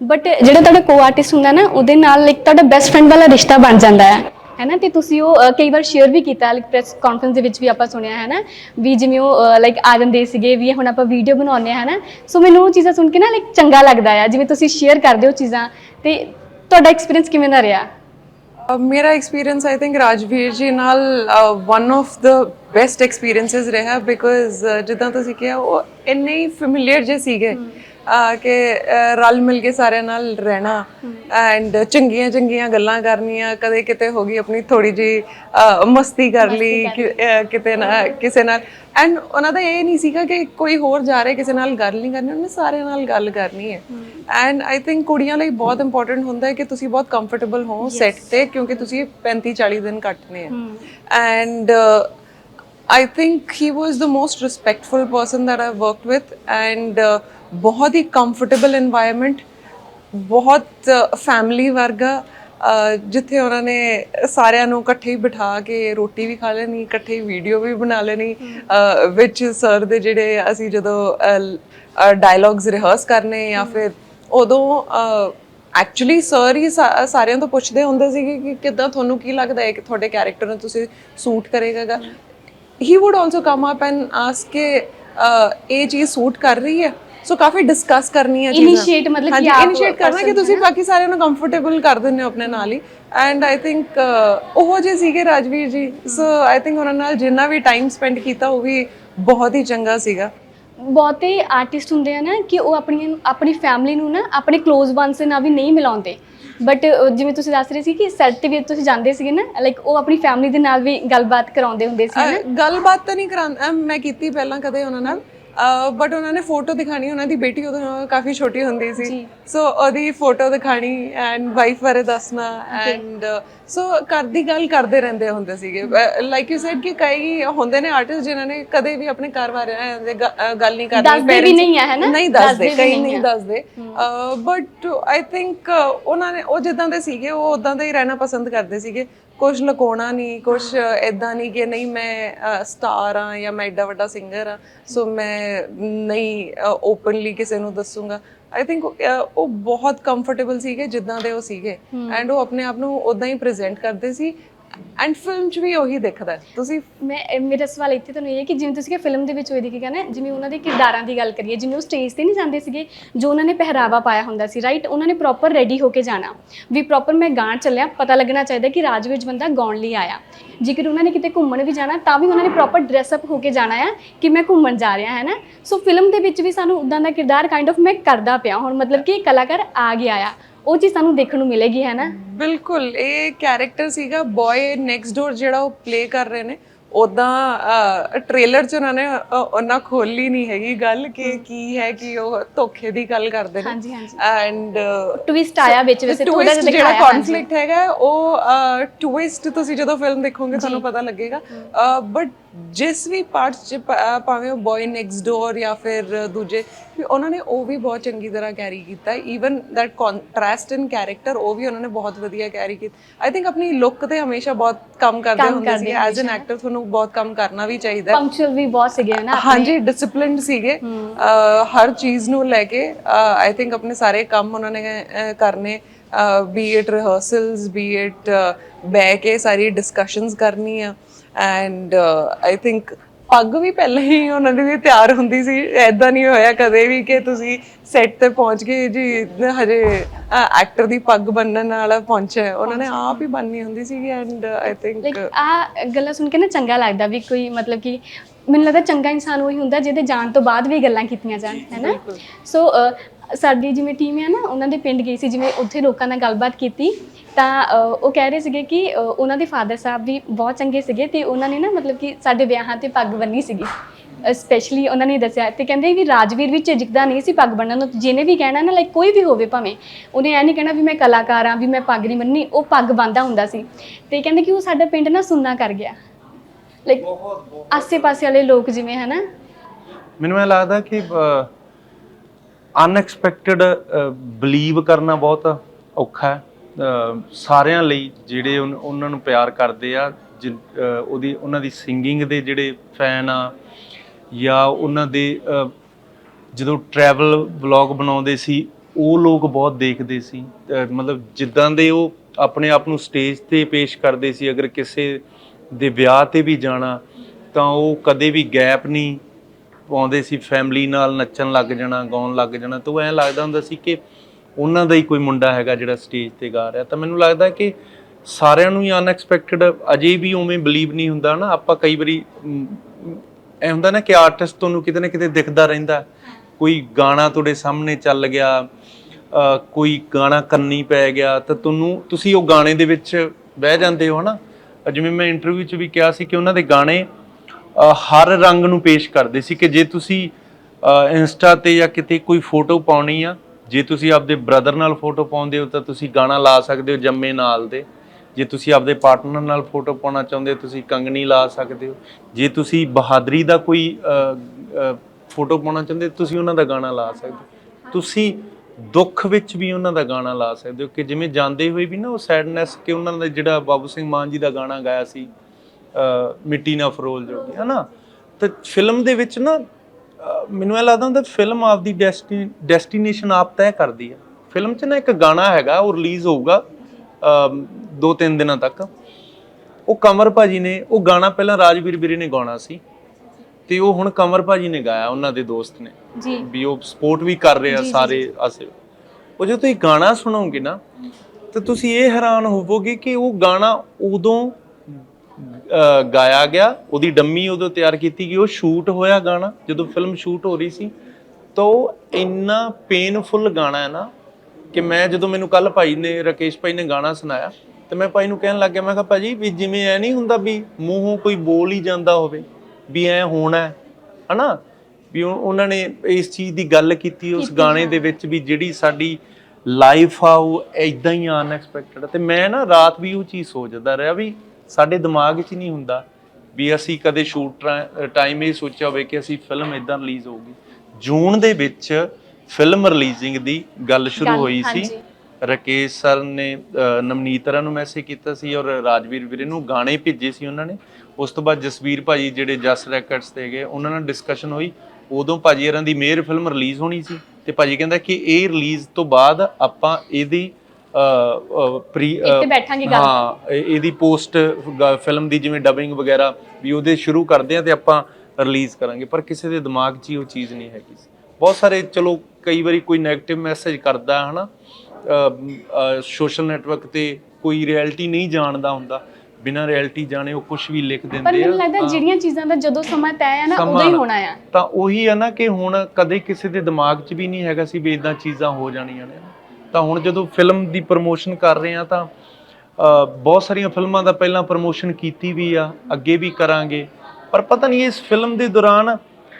ਬਟ ਜਿਹੜਾ ਤੁਹਾਡਾ ਕੋ ਆਰਟਿਸਟ ਹੁੰਦਾ ਨਾ, ਉਹਦੇ ਨਾਲ ਲਾਈਕ ਤੁਹਾਡਾ ਬੈਸਟ ਫਰੈਂਡ ਵਾਲਾ ਰਿਸ਼ਤਾ ਬਣ ਜਾਂਦਾ ਹੈ। ਹੈ ਨਾ? ਤੇ ਤੁਸੀਂ ਉਹ ਕਈ ਵਾਰ ਸ਼ੇਅਰ ਵੀ ਕੀਤਾ ਲਾਈਕ ਪ੍ਰੈਸ ਕਾਨਫਰੰਸ ਦੇ ਵਿੱਚ ਵੀ ਆਪਾਂ ਸੁਣਿਆ, ਹੈ ਨਾ? ਵੀ ਜਿਵੇਂ ਉਹ ਲਾਈਕ ਆ ਜਾਂਦੇ ਸੀਗੇ, ਵੀ ਹੁਣ ਆਪਾਂ ਵੀਡੀਓ ਬਣਾਉਂਦੇ ਆ ਹੈ ਨਾ? ਸੋ ਮੈਨੂੰ ਉਹ ਚੀਜ਼ਾਂ ਸੁਣ ਕੇ ਨਾ ਲਾਈਕ ਚੰਗਾ ਲੱਗਦਾ ਆ। ਜਿਵੇਂ ਤੁਸੀਂ ਸ਼ੇਅਰ ਕਰਦੇ ਹੋ ਚੀਜ਼ਾਂ, ਤੇ ਤੁਹਾਡਾ ਐਕਸਪੀਰੀਅੰਸ ਕਿਵੇਂ ਦਾ ਰਿਹਾ? ਮੇਰਾ experience I think Rajveer ji ਨਾਲ one of the best experiences ਰਿਹਾ ਬਿਕੋਜ਼ ਜਿੱਦਾਂ ਤੁਸੀਂ ਕਿਹਾ, ਉਹ ਇੰਨੇ ਹੀ ਫੈਮਿਲੀਅਰ ਜੇ ਸੀਗੇ। ਕਿ ਰਲ ਮਿਲ ਕੇ ਸਾਰਿਆਂ ਨਾਲ ਰਹਿਣਾ ਐਂਡ ਚੰਗੀਆਂ ਚੰਗੀਆਂ ਗੱਲਾਂ ਕਰਨੀਆਂ ਕਦੇ ਕਿਤੇ ਹੋ ਗਈ ਆਪਣੀ ਥੋੜੀ ਜੀ ਮਸਤੀ ਕਰ ਲਈ ਕਿਤੇ ਨਾ ਕਿਸੇ ਨਾਲ ਐਂਡ ਉਹਨਾਂ ਦਾ ਇਹ ਨਹੀਂ ਸੀਗਾ ਕਿ ਕੋਈ ਹੋਰ ਜਾ ਰਿਹਾ ਕਿਸੇ ਨਾਲ ਗੱਲ ਨਹੀਂ ਕਰਨੀ ਉਹਨੇ ਸਾਰਿਆਂ ਨਾਲ ਗੱਲ ਕਰਨੀ ਹੈ। ਐਂਡ ਆਈ ਥਿੰਕ ਕੁੜੀਆਂ ਲਈ ਬਹੁਤ ਇੰਪੋਰਟੈਂਟ ਹੁੰਦਾ ਹੈ ਕਿ ਤੁਸੀਂ ਬਹੁਤ ਕੰਫਰਟੇਬਲ ਹੋ ਸੈੱਟ ਤੇ ਕਿਉਂਕਿ ਤੁਸੀਂ 35 40 ਦਿਨ ਕੱਟਨੇ ਆ। And think he was the most respectful person that I've worked with and uh, ਬਹੁਤ ਹੀ comfortable environment ਬਹੁਤ ਫੈਮਿਲੀ ਵਰਗਾ ਜਿੱਥੇ ਉਹਨਾਂ ਨੇ ਸਾਰਿਆਂ ਨੂੰ ਇਕੱਠੇ ਹੀ ਬਿਠਾ ਕੇ ਰੋਟੀ ਵੀ ਖਾ ਲੈਣੀ ਇਕੱਠੇ ਹੀ ਵੀਡੀਓ ਵੀ ਬਣਾ ਲੈਣੀ ਵਿੱਚ ਸਰ ਦੇ ਜਿਹੜੇ ਅਸੀਂ ਜਦੋਂ ਡਾਇਲੌਗਸ ਰਿਹਰਸ ਕਰਨੇ ਜਾਂ ਫਿਰ ਉਦੋਂ ਐਕਚੁਅਲੀ ਸਰ ਹੀ ਸਾ- ਸਾਰਿਆਂ ਤੋਂ ਪੁੱਛਦੇ ਹੁੰਦੇ ਸੀਗੇ ਕਿ ਕਿੱਦਾਂ ਤੁਹਾਨੂੰ ਕੀ ਲੱਗਦਾ ਹੈ ਕਿ ਤੁਹਾਡੇ ਕੈਰੈਕਟਰ ਨੂੰ ਤੁਸੀਂ suit ਕਰੇਗਾਗਾ he would also come up and ask ਕਿ ਇਹ ਚੀਜ਼ ਸੂਟ ਕਰ ਰਹੀ ਹੈ? ਸੋ ਕਾਫੀ ਡਿਸਕਸ ਕਰਨੀਆਂ ਚੀਜ਼ਾਂ। Initiate ਮਤਲਬ ਕਿ ਆਪ ਇਨੀਸ਼ੀਏਟ ਕਰਨਾ ਕਿ ਤੁਸੀਂ ਬਾਕੀ ਸਾਰਿਆਂ ਨੂੰ ਕੰਫਰਟੇਬਲ ਕਰ ਦਿੰਦੇ ਹੋ ਆਪਣੇ ਨਾਲ ਹੀ। ਐਂਡ ਆਈ ਥਿੰਕ ਉਹ ਜੇ ਸੀਗੇ ਰਾਜਵੀਰ ਜੀ। ਸੋ ਆਈ ਥਿੰਕ ਉਹਨਾਂ ਨਾਲ ਜਿੰਨਾ ਵੀ ਟਾਈਮ ਸਪੈਂਡ ਕੀਤਾ ਉਹ ਵੀ ਬਹੁਤ ਹੀ ਚੰਗਾ ਸੀਗਾ। ਬਹੁਤੇ ਆਰਟਿਸਟ ਹੁੰਦੇ ਆ ਨਾ ਕਿ ਉਹ ਆਪਣੀ ਆਪਣੀ ਫੈਮਿਲੀ ਨੂੰ ਨਾ ਆਪਣੇ ক্লোਜ਼ ਵਨਸ ਨਾਲ ਵੀ ਨਹੀਂ ਮਿਲਾਉਂਦੇ। ਬਟ ਜਿਵੇਂ ਤੁਸੀਂ ਦੱਸ ਰਹੇ ਸੀ ਕਿ ਸੈੱਟ ਤੇ ਵੀ ਤੁਸੀਂ ਜਾਂਦੇ ਸੀਗੇ ਨਾ ਲਾਈਕ ਉਹ ਆਪਣੀ ਫੈਮਿਲੀ ਦੇ ਨਾਲ ਵੀ ਗੱਲਬਾਤ ਕਰਾਉਂਦੇ ਹੁੰਦੇ ਸੀ ਅਹ, ਗੱਲਬਾਤ ਤਾਂ ਨਹੀਂ ਕਰਾਂ ਮੈਂ ਕੀਤੀ ਪਹਿਲਾਂ ਕਦੇ ਉਹਨਾਂ ਨਾਲ। ਬਟ ਉਹਨਾਂ ਨੇ ਫੋਟੋ ਦਿਖਾਣੀ ਉਹਨਾਂ ਦੀ ਬੇਟੀ ਉਦੋਂ ਕਾਫੀ ਛੋਟੀ ਹੁੰਦੀ ਸੀ। ਸੋ ਉਹਦੀ ਫੋਟੋ ਦਿਖਾਣੀ ਐਂਡ ਵਾਈਫ ਬਾਰੇ ਦੱਸਣਾ ਐਂਡ ਸੋ ਘਰ ਦੀ ਗੱਲ ਕਰਦੇ ਰਹਿੰਦੇ ਹੁੰਦੇ ਸੀਗੇ। ਲਾਈਕ ਯੂ ਸੈਡ ਕਿ ਕਈ ਹੁੰਦੇ ਨੇ ਆਰਟਿਸਟ ਜਿਨ੍ਹਾਂ ਨੇ ਕਦੇ ਵੀ ਆਪਣੇ ਘਰ ਬਾਰੇ ਗੱਲ ਨਹੀਂ ਕਰਨੀ ਦੱਸਦੇ ਵੀ ਨਹੀਂ ਹੈ ਨਾ? ਨਹੀਂ ਦੱਸਦੇ ਕਈ ਨਹੀਂ। ਦੱਸਦੇ। ਬਟ ਆਈ ਥਿੰਕ ਉਹਨਾਂ ਨੇ ਉਹ ਜਿੱਦਾਂ ਦੇ ਸੀਗੇ ਉਹ ਉਦਾਂ ਦੇ ਹੀ ਰਹਿਣਾ ਪਸੰਦ ਕਰਦੇ ਸੀਗੇ। ਕੁਝ ਲੁਕਾਉਣਾ ਨਹੀਂ ਕੁਝ ਇਦਾਂ ਨਹੀਂ ਕਿ ਨਹੀਂ ਮੈਂ ਸਟਾਰ ਆ ਜਾਂ ਮੈਂ ਐਡਾ ਵੱਡਾ ਸਿੰਗਰ ਆ ਸੋ ਮੈਂ ਨਹੀਂ ਓਪਨਲੀ ਕਿਸੇ ਨੂੰ ਦੱਸੂਗਾ। ਆਈ ਥਿੰਕ ਉਹ ਬਹੁਤ ਕੰਫਰਟੇਬਲ ਸੀਗੇ ਜਿੱਦਾਂ ਦੇ ਉਹ ਸੀਗੇ। ਐਂਡ ਉਹ ਆਪਣੇ ਆਪ ਨੂੰ ਉਦਾਂ ਹੀ ਪ੍ਰੈਜ਼ੈਂਟ ਕਰਦੇ ਸੀ ਐਂਡ ਫਿਲਮ 'ਚ ਵੀ ਉਹੀ ਦਿਖਦਾ ਤੁਸੀਂ ਮੈਂ, ਇਹ- ਮੇਰਾ ਸਵਾਲ ਇੱਥੇ ਤੁਹਾਨੂੰ ਇਹ ਹੈ ਕਿ ਜਿਵੇਂ ਤੁਸੀਂ ਕਿ ਫਿਲਮ ਦੇ ਵਿੱਚ ਹੋਈ ਦੇਖੀ ਨਾ ਜਿਵੇਂ ਉਹਨਾਂ ਦੇ ਕਿਰਦਾਰਾਂ ਦੀ ਗੱਲ ਕਰੀਏ, ਜਿਵੇਂ ਉਹ ਸਟੇਜ ਤੇ ਨਹੀਂ ਜਾਂਦੇ ਸੀਗੇ, ਜੋ ਉਹਨਾਂ ਨੇ ਪਹਿਰਾਵਾ ਪਾਇਆ ਹੁੰਦਾ ਸੀ ਰਾਈਟ ਉਹਨਾਂ ਨੇ ਪ੍ਰੋਪਰ ਰੈਡੀ ਹੋ ਕੇ ਜਾਣਾ। ਵੀ ਪ੍ਰੋਪਰ ਮੈਂ ਗਾਣ ਚੱਲਿਆ, ਪਤਾ ਲੱਗਣਾ ਚਾਹੀਦਾ ਕਿ ਰਾਜਵੀਰ ਬੰਦਾ ਗਾਉਣ ਲਈ ਆਇਆ। ਜੇਕਰ ਉਹਨਾਂ ਨੇ ਕਿਤੇ ਘੁੰਮਣ ਵੀ ਜਾਣਾ, ਤਾਂ ਵੀ ਉਹਨਾਂ ਨੇ ਪ੍ਰੋਪਰ ਡਰੈਸ ਅਪ ਹੋ ਕੇ ਜਾਣਾ ਆ ਕਿ ਮੈਂ ਘੁੰਮਣ ਜਾ ਰਿਹਾ ਹੈ ਨਾ ਸੋ ਫਿਲਮ ਦੇ ਵਿੱਚ ਵੀ ਸਾਨੂੰ ਉਦਾਂ ਦਾ ਕਿਰਦਾਰ ਕਾਈਂਡ ਆਫ ਮੈਂ ਕਰਦਾ ਪਿਆ। ਹੁਣ ਮਤਲਬ ਕਿ ਕਲਾਕਾਰ ਆ ਗਿਆ ਆ। ਉਹ ਚੀਜ਼ ਸਾਨੂੰ ਦੇਖਣ ਨੂੰ ਮਿਲੇਗੀ ਹੈ ਨਾ? ਬਿਲਕੁਲ ਇਹ ਕੈਰੈਕਟਰ ਸੀਗਾ ਬॉय ਨੈਕਸਟ ਡੋਰ ਜਿਹੜਾ ਉਹ ਪਲੇ ਕਰ ਰਹੇ ਨੇ। ਉਦਾਂ ਟ੍ਰੇਲਰ ਚ ਉਹਨਾਂ ਨੇ ਉਹਨਾਂ ਖੋਲੀ ਨਹੀਂ ਹੈਗੀ ਗੱਲ ਕਿ ਕੀ ਹੈ ਕਿ ਉਹ ਧੋਖੇ ਦੀ ਗੱਲ ਕਰਦੇ ਨੇ। ਹਾਂਜੀ ਹਾਂਜੀ। ਐਂਡ ਟਵਿਸਟ ਆਇਆ ਵਿੱਚ ਵੈਸੇ ਥੋੜਾ ਜਿਹਾ ਜਿਹੜਾ ਕਨਫਲਿਕਟ ਹੈਗਾ ਉਹ ਟਵਿਸਟ ਤੁਸੀਂ ਜਦੋਂ ਫਿਲਮ ਦੇਖੋਗੇ ਤੁਹਾਨੂੰ ਪਤਾ ਲੱਗੇਗਾ। ਬਟ ਜਿਸ ਵੀ ਪਾਰਟਸ ਚ ਭਾਵੇਂ ਉਹ ਬॉय ਨੈਕਸਟ ਡੋਰ ਜਾਂ ਫਿਰ ਦੂਜੇ ਉਹਨਾਂ ਨੇ ਉਹ ਵੀ ਬਹੁਤ ਚੰਗੀ ਤਰ੍ਹਾਂ ਕੈਰੀ ਕੀਤਾ। Even that contrast in character ਉਹ ਵੀ ਉਹਨਾਂ ਨੇ ਬਹੁਤ ਵਧੀਆ ਕੈਰੀ ਕੀਤਾ ਆਈ ਥਿੰਕ ਆਪਣੀ ਲੁੱਕ ਤੇ ਹਮੇਸ਼ਾ ਬਹੁਤ ਕੰਮ ਕਰਦੇ ਹੁੰਦੇ ਸੀ ਐਜ਼ ਐਨ ਐਕਟਰ ਤੁਹਾਨੂੰ ਬਹੁਤ ਕੰਮ ਕਰਨਾ ਵੀ ਚਾਹੀਦਾ। ਪੰਕਚੁਅਲ ਵੀ ਬਹੁਤ ਸੀਗੇ ਨਾ ਹਾਂਜੀ ਡਿਸਪਲਿਨਡ ਸੀਗੇ। ਹਰ ਚੀਜ਼ ਨੂੰ ਲੈ ਕੇ ਆਈ ਥਿੰਕ ਆਪਣੇ ਸਾਰੇ ਕੰਮ ਉਹਨਾਂ ਨੇ ਕਰਨੇ। Be it rehearsals be it ਬਹਿ ਕੇ ਸਾਰੀ ਡਿਸਕਸ਼ਨਸ ਕਰਨੀਆਂ। ਐਂਡ ਆਈ ਥਿੰਕ ਪੱਗ ਵੀ ਪਹਿਲਾਂ ਹੀ ਉਹਨਾਂ ਦੀ ਵੀ ਤਿਆਰ ਹੁੰਦੀ ਸੀ। ਐਦਾਂ ਨਹੀਂ ਹੋਇਆ ਕਦੇ ਵੀ ਕਿ ਤੁਸੀਂ ਸੈੱਟ ਤੇ ਪਹੁੰਚ ਗਏ ਜੀ ਹਜੇ ਐਕਟਰ ਦੀ ਪੱਗ ਬੰਨਣ ਨਾਲ ਪਹੁੰਚਿਆ ਉਹਨਾਂ ਨੇ ਆਪ ਹੀ ਬੰਨਣੀ ਹੁੰਦੀ ਸੀ ਐਂਡ ਆਈ ਥਿੰਕ ਲਾਈਕ ਆ ਗੱਲਾਂ ਸੁਣ ਕੇ ਨਾ ਚੰਗਾ ਲੱਗਦਾ ਵੀ ਕੋਈ ਮਤਲਬ ਕਿ ਮੈਨੂੰ ਲੱਗਦਾ ਚੰਗਾ ਇਨਸਾਨ ਉਹੀ ਹੁੰਦਾ ਜਿਹਦੇ ਜਾਣ ਤੋਂ ਬਾਅਦ ਵੀ ਗੱਲਾਂ ਕੀਤੀਆਂ ਜਾਣ ਹੈਨਾ ਸੋ ਸਾਡੀ ਜਿਵੇਂ ਟੀਮ ਹੈ ਨਾ ਉਹਨਾਂ ਦੇ ਪਿੰਡ ਗਈ ਸੀ ਜਿਵੇਂ ਉੱਥੇ ਲੋਕਾਂ ਨਾਲ ਗੱਲਬਾਤ ਕੀਤੀ। ਤਾਂ ਉਹ ਕਹਿ ਰਹੇ ਸੀਗੇ ਕਿ ਉਹਨਾਂ ਦੇ ਫਾਦਰ ਸਾਹਿਬ ਵੀ ਬਹੁਤ ਚੰਗੇ ਸੀਗੇ ਤੇ ਉਹਨਾਂ ਨੇ ਨਾ ਮਤਲਬ ਕਿ ਸਾਡੇ ਵਿਆਹਾਂ ਤੇ ਪੱਗ ਬੰਨੀ ਸੀਗੀ। ਸਪੈਸ਼ਲੀ ਉਹਨਾਂ ਨੇ ਦੱਸਿਆ ਤੇ ਕਹਿੰਦੇ ਵੀ ਰਾਜਵੀਰ ਵੀ ਝਿਜਕਦਾ ਨਹੀਂ ਸੀ ਪੱਗ ਬੰਨਣ ਨੂੰ ਜਿਹਨੇ ਵੀ ਕਹਿਣਾ ਨਾ ਲਾਈਕ ਕੋਈ ਵੀ ਹੋਵੇ ਭਾਵੇਂ ਉਹਨੇ ਐ ਨਹੀਂ ਕਹਿਣਾ ਵੀ ਮੈਂ ਕਲਾਕਾਰ ਆ ਵੀ ਮੈਂ ਪੱਗ ਨਹੀਂ ਬੰਨਣੀ ਉਹ ਪੱਗ ਬੰਨਦਾ ਹੁੰਦਾ ਸੀ। ਤੇ ਕਹਿੰਦੇ ਕਿ ਉਹ ਸਾਡਾ ਪਿੰਡ ਨਾ ਸੁੰਨਾ ਕਰ ਗਿਆ। ਲਾਈਕ ਆਸੇ-ਪਾਸੇ ਵਾਲੇ ਲੋਕ ਜਿਵੇਂ ਹਨਾ? ਮੈਨੂੰ ਇਹ ਲੱਗਦਾ ਕਿ ਅਨਐਕਸਪੈਕਟਡ ਬਲੀਵ ਕਰਨਾ ਬਹੁਤ ਔਖਾ ਹੈ। ਸਾਰਿਆਂ ਲਈ ਜਿਹੜੇ ਉਨ- ਉਹਨਾਂ ਨੂੰ ਪਿਆਰ ਕਰਦੇ ਆ ਜਿ- ਉਹਦੀ, ਉਹਨਾਂ ਦੀ ਸਿੰਗਿੰਗ ਦੇ ਜਿਹੜੇ ਫੈਨ ਆ, ਜਾਂ ਉਹਨਾਂ ਦੇ ਜਦੋਂ ਟਰੈਵਲ ਵਲੌਗ ਬਣਾਉਂਦੇ ਸੀ, ਉਹ ਲੋਕ ਬਹੁਤ ਦੇਖਦੇ ਸੀ। ਮਤਲਬ ਜਿੱਦਾਂ ਦੇ ਉਹ ਆਪਣੇ ਆਪ ਨੂੰ ਸਟੇਜ ਤੇ ਪੇਸ਼ ਕਰਦੇ ਸੀ, ਅਗਰ ਕਿਸੇ ਦੇ ਵਿਆਹ ਤੇ ਵੀ ਜਾਣਾ, ਤਾਂ ਉਹ ਕਦੇ ਵੀ ਗੈਪ ਨਹੀਂ ਪਾਉਂਦੇ ਸੀ। ਫੈਮਿਲੀ ਨਾਲ ਨੱਚਣ ਲੱਗ ਜਾਣਾ, ਗਾਉਣ ਲੱਗ ਜਾਣਾ, ਤਾਂ ਉਹ ਐਂ ਲੱਗਦਾ ਹੁੰਦਾ ਸੀ ਕਿ ਉਹਨਾਂ ਦਾ ਹੀ ਕੋਈ ਮੁੰਡਾ ਹੈਗਾ ਜਿਹੜਾ ਸਟੇਜ ਤੇ ਗਾ ਰਿਹਾ। ਤਾਂ ਮੈਨੂੰ ਲੱਗਦਾ ਕਿ ਸਾਰਿਆਂ ਨੂੰ ਹੀ ਅਨਐਕਸਪੈਕਟਡ ਅਜੇ ਵੀ ਉਵੇਂ ਬਲੀਵ ਨਹੀਂ ਹੁੰਦਾ ਨਾ। ਆਪਾਂ ਕਈ ਵਾਰੀ ਮ, ਐ ਹੁੰਦਾ ਨਾ ਕਿ ਆਰਟਿਸਟ ਤੁਹਾਨੂੰ ਕਿਤੇ ਨਾ ਕਿਤੇ ਦਿਖਦਾ ਰਹਿੰਦਾ। ਕੋਈ ਗਾਣਾ ਤੁਹਾਡੇ ਸਾਹਮਣੇ ਚੱਲ ਗਿਆ ਕੋਈ ਗਾਣਾ ਕੰਨੀ ਪੈ ਗਿਆ ਤਾਂ ਤੁਹਾਨੂੰ ਤੁਸੀਂ ਉਹ ਗਾਣੇ ਦੇ ਵਿੱਚ ਬਹਿ ਜਾਂਦੇ ਹੋ ਹਨਾ। ਅ, ਜਿਵੇਂ ਮੈਂ ਇੰਟਰਵਿਊ 'ਚ ਵੀ ਕਿਹਾ ਸੀ ਕਿ ਉਹਨਾਂ ਦੇ ਗਾਣੇ ਹਰ ਰੰਗ ਨੂੰ ਪੇਸ਼ ਕਰਦੇ ਸੀ ਕਿ ਜੇ ਤੁਸੀਂ ਇੰਸਟਾ ਤੇ ਜਾਂ ਕਿਤੇ ਕੋਈ ਫੋਟੋ ਪਾਉਣੀ ਆ ਜੇ ਤੁਸੀਂ ਆਪਦੇ ਬ੍ਰਦਰ ਨਾਲ ਫੋਟੋ ਪਾਉਂਦੇ ਹੋ ਤਾਂ ਤੁਸੀਂ ਗਾਣਾ ਲਾ ਸਕਦੇ ਹੋ ਜੰਮੇ ਨਾਲ ਦੇ। ਜੇ ਤੁਸੀਂ ਆਪਦੇ ਪਾਰਟਨਰ ਨਾਲ ਫੋਟੋ ਪਾਉਣਾ ਚਾਹੁੰਦੇ ਹੋ, ਤੁਸੀਂ ਕੰਗਣੀ ਲਾ ਸਕਦੇ ਹੋ। ਜੇ ਤੁਸੀਂ ਬਹਾਦਰੀ ਦਾ ਕੋਈ ਫੋਟੋ ਪਾਉਣਾ ਚਾਹੁੰਦੇ ਤੁਸੀਂ ਉਹਨਾਂ ਦਾ ਗਾਣਾ ਲਾ ਸਕਦੇ ਹੋ। ਤੁਸੀਂ ਦੁੱਖ ਵਿੱਚ ਵੀ ਉਹਨਾਂ ਦਾ ਗਾਣਾ ਲਾ ਸਕਦੇ ਹੋ ਕਿ ਜਿਵੇਂ ਜਾਂਦੇ ਹੋਏ ਵੀ ਨਾ ਉਹ ਸੈਡਨੈਸ ਕਿ ਉਹਨਾਂ ਦਾ ਜਿਹੜਾ ਬਾਬੂ ਸਿੰਘ ਮਾਨ ਜੀ ਦਾ ਗਾਣਾ ਗਾਇਆ ਸੀ ਮਿੱਟੀ ਨਾ ਫਰੋਲ ਜੋਗੀ, ਹਨਾ? ਤੇ ਫਿਲਮ ਦੇ ਵਿੱਚ ਨਾ ਮੈਨੂੰ ਇਹ ਲੱਗਦਾ ਹੁੰਦਾ ਫਿਲਮ ਆਪਦੀ ਡੈਸਟੀ ਡੈਸਟੀਨੇਸ਼ਨ ਆਪ ਤੈਅ ਕਰਦੀ ਹੈ ਫਿਲਮ 'ਚ ਨਾ ਇੱਕ ਗਾਣਾ ਹੈਗਾ ਉਹ ਰਿਲੀਜ਼ ਹੋਊਗਾ ਦੋ ਤਿੰਨ ਦਿਨਾਂ ਤੱਕ। ਉਹ ਕਮਰ ਭਾਜੀ ਨੇ ਉਹ ਗਾਣਾ ਪਹਿਲਾਂ ਰਾਜਵੀਰ ਵੀਰੇ ਨੇ ਗਾਉਣਾ ਸੀ। ਤੇ ਉਹ ਹੁਣ ਕਮਰ ਭਾਜੀ ਨੇ ਗਾਇਆ ਉਹਨਾਂ ਦੇ ਦੋਸਤ ਨੇ। ਜੀ। ਵੀ ਉਹ ਸਪੋਰਟ ਵੀ ਕਰ ਰਹੇ ਆ ਸਾਰੇ ਆਸੇ। ਉਹ ਜਦੋਂ ਤੁਸੀਂ ਗਾਣਾ ਸੁਣੋਗੇ ਨਾ ਤਾਂ ਤੁਸੀਂ ਇਹ ਹੈਰਾਨ ਹੋਵੋਗੇ ਕਿ ਉਹ ਗਾਣਾ ਉਦੋਂ ਗਾਇਆ ਗਿਆ। ਉਹਦੀ ਡੰਮੀ ਉਦੋਂ ਤਿਆਰ ਕੀਤੀ ਗਈ। ਉਹ ਸ਼ੂਟ ਹੋਇਆ ਗਾਣਾ। ਜਦੋਂ ਫਿਲਮ ਸ਼ੂਟ ਹੋ ਰਹੀ ਸੀ ਤਾਂ ਉਹ ਇੰਨਾ ਪੇਨਫੁਲ ਗਾਣਾ ਹੈ ਨਾ ਕਿ ਮੈਂ ਜਦੋਂ ਮੈਨੂੰ ਕੱਲ ਭਾਈ ਨੇ ਰਾਕੇਸ਼ ਭਾਈ ਨੇ ਗਾਣਾ ਸੁਣਾਇਆ ਤੇ ਮੈਂ ਭਾਈ ਨੂੰ ਕਹਿਣ ਲੱਗ ਗਿਆ ਮੈਂ ਕਿਹਾ ਭਾਜੀ ਵੀ ਜਿਵੇਂ ਐ ਨਹੀਂ ਹੁੰਦਾ ਵੀ ਮੂੰਹੋਂ ਕੋਈ ਬੋਲ ਹੀ ਜਾਂਦਾ ਹੋਵੇ ਵੀ ਐ ਹੋਣਾ ਹੈ। ਹਨਾ? ਵੀ ਉਹ- ਉਹਨਾਂ ਨੇ ਇਸ ਚੀਜ਼ ਦੀ ਗੱਲ ਕੀਤੀ ਉਸ ਗਾਣੇ ਦੇ ਵਿੱਚ ਵੀ ਜਿਹੜੀ ਸਾਡੀ ਲਾਈਫ ਆ ਉਹ ਐਦਾਂ ਹੀ ਅਨਐਕਸਪੈਕਟਡ ਤੇ ਮੈਂ ਨਾ ਰਾਤ ਵੀ ਉਹ ਚੀਜ਼ ਸੋਚਦਾ ਰਿਹਾ ਵੀ ਸਾਡੇ ਦਿਮਾਗ 'ਚ ਨਹੀਂ ਹੁੰਦਾ ਵੀ ਅਸੀਂ ਕਦੇ ਸ਼ੂਟ ਟਾਈਮ ਇਹ ਸੋਚਿਆ ਹੋਵੇ ਕਿ ਅਸੀਂ ਫਿਲਮ ਇਦਾਂ ਰਿਲੀਜ਼ ਹੋਊਗੀ। ਜੂਨ ਦੇ ਵਿੱਚ ਫਿਲਮ ਰਿਲੀਜ਼ਿੰਗ ਦੀ ਗੱਲ ਸ਼ੁਰੂ ਹੋਈ ਸੀ। ਰਕੇਸ਼ ਸਰ ਨੇ ਅ, ਨਵਨੀਤਰਾ ਨੂੰ ਮੈਸੇਜ ਕੀਤਾ ਸੀ ਔਰ ਰਾਜਵੀਰ ਵੀਰੇ ਨੂੰ ਗਾਣੇ ਭੇਜੇ ਸੀ ਉਹਨਾਂ ਨੇ। ਉਸ ਤੋਂ ਬਾਅਦ ਜਸਵੀਰ ਭਾਜੀ ਜਿਹੜੇ ਜਸ ਰੈਕਰਡਸ ਤੇ ਗਏ ਉਹਨਾਂ ਨਾਲ ਡਿਸਕਸ਼ਨ ਹੋਈ। ਉਦੋਂ ਭਾਜੀ ਹਰਾਂ ਦੀ ਮੇਅਰ ਫਿਲਮ ਰਿਲੀਜ਼ ਹੋਣੀ ਸੀ ਤੇ ਭਾਜੀ ਕਹਿੰਦਾ ਕਿ ਇਹ ਰਿਲੀਜ਼ ਤੋਂ ਬਾਅਦ ਆਪਾਂ ਇਹਦੀ ਪ੍ਰੀ ਤੇ ਬੈਠਾਂਗੇ ਗੱਲ। ਹਾਂ ਇਹ- ਇਹਦੀ ਪੋਸਟ ਫਿਲਮ ਦੀ ਜਿਵੇਂ ਡਬਿੰਗ ਵਗੈਰਾ ਵੀ ਉਹਦੇ ਸ਼ੁਰੂ ਕਰਦੇ ਆ ਤੇ ਆਪਾਂ ਰਿਲੀਜ਼ ਕਰਾਂਗੇ। ਪਰ ਕਿਸੇ ਦੇ ਦਿਮਾਗ 'ਚ ਹੀ ਉਹ ਚੀਜ਼ ਨਹੀਂ ਹੈਗੀ ਬਹੁਤ ਸਾਰੇ ਚਲੋ ਕਈ ਵਾਰੀ ਕੋਈ 네ਗੇਟਿਵ ਮੈਸੇਜ ਕਰਦਾ ਹਨਾ? ਸੋਸ਼ਲ ਨੈਟਵਰਕ ਤੇ ਕੋਈ ਰਿਐਲਿਟੀ ਨਹੀਂ ਜਾਣਦਾ ਹੁੰਦਾ। ਬਿਨਾਂ ਰਿਐਲਿਟੀ ਜਾਣੇ ਉਹ ਕੁਝ ਵੀ ਲਿਖ ਪਰ ਦਿੰਦੇ ਮੈਨੂੰ ਆ ਲੱਗਦਾ ਜਿਹੜੀਆਂ ਚੀਜ਼ਾਂ ਦਾ ਜਦੋਂ ਸਮਾਂ ਤੈਅ ਹੈ ਨਾ ਉਦੋਂ ਹੀ ਹੋਣਾ ਆ। ਤਾਂ ਉਹੀ ਆ ਨਾ ਕਿ ਹੁਣ ਕਦੇ ਕਿਸੇ ਦੇ ਦਿਮਾਗ 'ਚ ਵੀ ਨਹੀਂ ਹੈਗਾ ਸੀ ਵੀ ਇਦਾਂ ਚੀਜ਼ਾਂ ਹੋ ਜਾਣੀਆਂ ਨੇ। ਤਾਂ ਹੁਣ ਜਦੋਂ ਫਿਲਮ ਦੀ ਪ੍ਰੋਮੋਸ਼ਨ ਕਰ ਰਹੇ ਆ ਤਾਂ ਬਹੁਤ ਸਾਰੀਆਂ ਫਿਲਮਾਂ ਦਾ ਪਹਿਲਾਂ ਪ੍ਰੋਮੋਸ਼ਨ ਕੀਤੀ ਵੀ ਆ ਅੱਗੇ ਵੀ ਕਰਾਂਗੇ। ਪਰ ਪਤਾ ਨਹੀਂ ਇਸ ਫਿਲਮ ਦੇ ਦੌਰਾਨ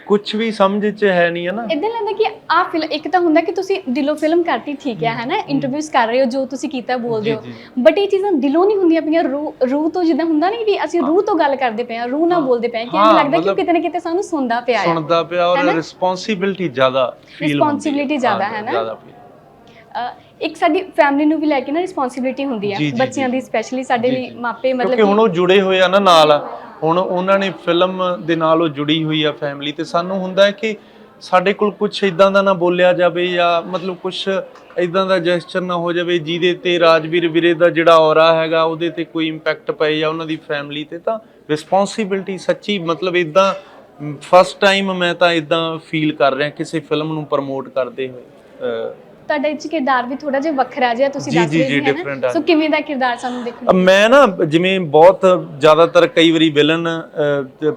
ਕੁਝ ਵੀ ਸਮਝ 'ਚ ਹੈ ਨਹੀਂ ਹੈ ਨਾ? ਇਦਾਂ ਲੱਗਦਾ ਕਿ ਆ ਫਿਲਮ ਇੱਕ ਤਾਂ ਹੁੰਦਾ ਕਿ ਤੁਸੀਂ ਦਿਲੋਂ ਫਿਲਮ ਕਰਤੀ ਠੀਕ ਹੈ ਹੈਨਾ? ਇੰਟਰਵਿਊਜ਼ ਕਰ ਰਹੇ ਹੋ ਜੋ ਤੁਸੀਂ ਕੀਤਾ ਬੋਲਦੇ ਹੋ। ਬਟ ਇਹ ਚੀਜ਼ਾਂ ਦਿਲੋਂ ਨਹੀਂ ਹੁੰਦੀਆਂ ਪਈਆਂ ਰੂਹ ਤੋਂ ਜਿੱਦਾਂ ਹੁੰਦਾ ਨਹੀਂ ਵੀ ਅਸੀਂ ਰੂਹ ਤੋਂ ਗੱਲ ਕਰਦੇ ਪਏ ਹਾਂ ਰੂਹ ਨਾਲ ਬੋਲਦੇ ਪਏ ਹਾਂ ਕਿ ਐਂ ਹਾਂ, ਲੱਗਦਾ ਕਿ ਕਿਤੇ ਨਾ ਕਿਤੇ ਸਾਨੂੰ ਸੁਣਦਾ ਪਿਆ ਹੈ ਸੁਣਦਾ ਪਿਆ ਔਰ? ਰਿਸਪੌਂਸਿਬਿਲਟੀ ਜ਼ਿਆਦਾ ਫੀਲ ਜ਼ਿਆਦਾ ਹੈ ਨਾ? ਜ਼ਿਆਦਾ feel ਅ, ਇੱਕ ਸਾਡੀ ਫੈਮਿਲੀ ਨੂੰ ਵੀ ਲੈ ਕੇ ਨਾ ਰਿਸਪੌਂਸਿਬਿਲਟੀ ਹੁੰਦੀ ਜੀ, ਜੀ, ਬੱਚਿਆਂ ਦੀ ਸਪੈਸ਼ਲੀ ਸਾਡੇ ਲਈ ਮਾਪੇ ਕਿਉਂਕਿ ਮਤਲਬ ਹੁਣ ਉਹ ਜੁੜੇ ਹੋਏ ਆ ਨਾ ਨਾਲ ਹੁਣ ਉਹਨਾਂ ਨੇ ਫਿਲਮ ਦੇ ਨਾਲ ਉਹ ਜੁੜੀ ਹੋਈ ਆ ਫੈਮਿਲੀ ਤੇ ਸਾਨੂੰ ਹੁੰਦਾ ਹੈ ਕਿ ਸਾਡੇ ਕੋਲ ਕੁਝ ਇਦਾਂ ਦਾ ਨਾ ਬੋਲਿਆ ਜਾਵੇ ਜਾਂ ਮਤਲਬ ਕੁਝ ਇਦਾਂ ਦਾ ਜੈਸਚਰ ਨਾ ਹੋ ਜਾਵੇ ਜਿਹਦੇ ਤੇ ਰਾਜਵੀਰ ਵੀਰੇ ਦਾ ਜਿਹੜਾ ਔਰਾ ਹੈਗਾ ਉਹਦੇ ਤੇ ਕੋਈ ਇੰਪੈਕਟ ਪਏ ਜਾਂ ਉਹਨਾਂ ਦੀ ਫੈਮਿਲੀ ਤੇ ਤਾਂ ਰਿਸਪੌਂਸਿਬਿਲਟੀ ਸੱਚੀ ਮਤਲਬ ਇਦਾਂ ਫਸਟ ਟਾਈਮ ਮੈਂ ਤਾਂ ਇਦਾਂ ਫੀਲ ਕਰ ਰਿਹਾ ਕਿਸੇ ਫਿਲਮ ਨੂੰ ਪ੍ਰਮੋਟ ਕਰਦੇ ਹੋਏ। ਅਹ ਤੁਹਾਡਾ ਇਹ 'ਚ ਕਿਰਦਾਰ ਵੀ ਥੋੜਾ ਜਿਹਾ ਵੱਖਰਾ ਜਿਹਾ ਤੁਸੀਂ ਜੀ, ਦੱਸ ਜੀ, ਰਹੇ ਜੀ, ਸੀ different ਨਾ ਆ। ਸੋ ਕਿਵੇਂ ਦਾ ਕਿਰਦਾਰ ਸਾਨੂੰ ਦੇਖਣ ਅ, ਮੈਂ ਨਾ ਜਿਵੇਂ ਬਹੁਤ ਜ਼ਿਆਦਾਤਰ ਕਈ ਵਾਰੀ ਵਿਲਨ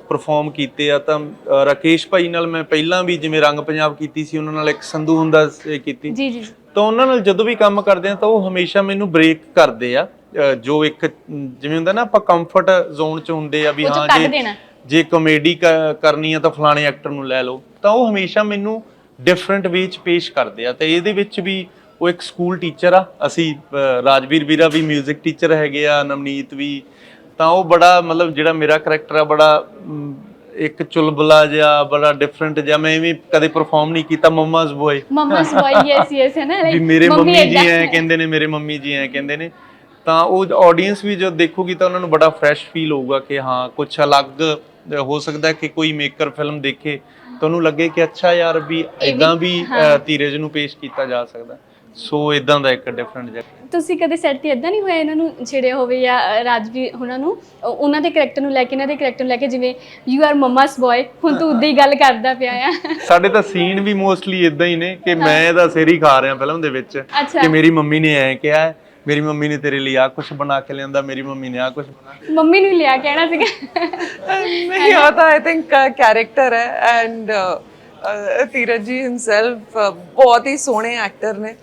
ਪਰਫਾਰਮ ਕੀਤੇ ਆ ਤਾਂ ਅ, ਰਾਕੇਸ਼ ਭਾਈ ਨਾਲ ਮੈਂ ਪਹਿਲਾਂ ਵੀ ਜਿਵੇਂ ਰੰਗ ਪੰਜਾਬ ਕੀਤੀ ਸੀ ਉਹਨਾਂ ਨਾਲ ਇੱਕ ਸੰਧੂ ਹੁੰਦਾ ਸੀ ਕੀਤੀ ਜੀ ਜੀ ਤਾਂ ਉਹਨਾਂ ਨਾਲ ਜਦੋਂ ਵੀ ਕੰਮ ਕਰਦੇ ਆ ਤਾਂ ਉਹ ਹਮੇਸ਼ਾ ਮੈਨੂੰ ਬ੍ਰੇਕ ਕਰਦੇ ਆ ਅ, ਜੋ ਇੱਕ ਅਮ, ਜਿਵੇਂ ਹੁੰਦਾ ਨਾ ਆਪਾਂ ਕੰਫਰਟ ਜ਼ੋਨ 'ਚ ਹੁੰਦੇ ਆ ਵੀ ਉਹ 'ਚੋਂ ਹਾਂ ਕੱਢ ਜੇ ਦੇਣਾ। ਜੇ ਕਾਮੇਡੀ ਕਰਨੀ ਆ ਤਾਂ ਫਲਾਣੇ ਐਕਟਰ ਨੂੰ ਲੈ ਲਓ ਤਾਂ ਉਹ ਹਮੇਸ਼ਾ ਮੈਨੂੰ ਡਿਫਰੈਂਟ ਵੇ ਚ ਪੇਸ਼ ਕਰਦੇ ਆ। ਤੇ ਇਹਦੇ ਵਿੱਚ ਵੀ ਉਹ ਇੱਕ ਸਕੂਲ ਟੀਚਰ ਆ। ਅਸੀਂ ਰਾਜਵੀਰ ਵੀਰਾ ਵੀ 뮤직 ਟੀਚਰ ਹੈਗੇ ਆ ਨਵਨੀਤ ਵੀ। ਤਾਂ ਉਹ ਬੜਾ ਮਤਲਬ ਜਿਹੜਾ ਮੇਰਾ ਕੈਰੈਕਟਰ ਆ ਬੜਾ ਇੱਕ ਚੁਲਬਲਾ ਜਿਹਾ ਬੜਾ ਡਿਫਰੈਂਟ ਜਿਹਾ। ਮੈਂ ਵੀ ਕਦੇ ਪਰਫਾਰਮ ਨਹੀਂ ਕੀਤਾ mama's boy. Mama's boy yes yes ਹੈ ਨਾ? ਲਾਈਕ ਮੇਰੇ ਮੰਮੀ ਜੀ ਐ ਕਹਿੰਦੇ ਨੇ ਮੇਰੇ ਮੰਮੀ ਜੀ ਐ ਕਹਿੰਦੇ ਨੇ। ਤਾਂ ਉਹ ਆਡੀਅנס ਵੀ ਜਦ ਦੇਖੂਗੀ ਤਾਂ ਉਹਨਾਂ ਨੂੰ ਬੜਾ ਫਰੈਸ਼ ਫੀਲ ਹੋਊਗਾ ਕਿ ਹਾਂ ਕੁਝ ਅਲੱਗ ਹੋ ਸਕਦਾ ਕਿ ਕੋਈ ਮੇਕਰ ਫਿਲਮ ਦੇਖੇ ਤਾਂ ਉਹਨੂੰ ਲੱਗੇ ਕਿ ਅੱਛਾ ਯਾਰ ਵੀ ਇਦਾਂ ਵੀ ਧੀਰਜ ਨੂੰ ਪੇਸ਼ ਕੀਤਾ ਜਾ ਸਕਦਾ। ਸੋ ਇਦਾਂ ਦਾ ਇੱਕ ਡਿਫਰੈਂਟ ਜਿਹਾ। ਤੁਸੀਂ ਕਦੇ ਸੈੱਟ ਤੇ ਇਦਾਂ ਨਹੀਂ ਹੋਇਆ ਇਹਨਾਂ ਨੂੰ ਛੇੜਿਆ ਹੋਵੇ ਜਾਂ ਅ, ਰਾਜਵੀਰ ਉਹਨਾਂ ਨੂੰ? ਉਹਨਾਂ ਦੇ ਕੈਰੈਕਟਰ ਨੂੰ ਲੈ ਕੇ ਇਹਨਾਂ ਦੇ ਕੈਰੈਕਟਰ ਨੂੰ ਲੈ ਕੇ ਜਿਵੇਂ ਯੂ ਆਰ ਮਮਸ ਬॉय ਹੁਣ ਤੂੰ ਉਦਾਂ ਹੀ ਗੱਲ ਕਰਦਾ ਪਿਆ ਆ। ਸਾਡੇ ਤਾਂ ਸੀਨ ਵੀ ਮੋਸਟਲੀ ਇਦਾਂ ਹੀ ਨੇ ਕਿ ਮੈਂ ਇਹਦਾ ਸਿਰ ਹੀ ਖਾ ਰਿਹਾ ਫਿਲਮ ਦੇ ਵਿੱਚ ਕਿ ਮੇਰੀ ਮੰਮੀ ਨੇ ਐ ਕਿਹਾ ਮੇਰੀ ਮੰਮੀ ਨੇ ਤੇਰੇ ਲਈ ਆ ਕੁਝ ਬਣਾ ਕੇ ਲਿਆਂਦਾ ਮੇਰੀ ਮੰਮੀ ਨੇ ਆ ਕੁਛ ਬਣਾ ਮੰਮੀ ਨੂੰ ਲਿਆ ਕਹਿਣਾ ਸੀਗਾ। ਨਹੀਂ ਉਹ ਆਈ ਥਿੰਕ ਕੈਰੈਕਟਰ ਹੈ ਐਂਡ ਧੀਰਜ ਜੀ ਹਿਮਸੈਲਫ ਬਹੁਤ ਹੀ ਸੋਹਣੇ ਐਕਟਰ ਨੇ।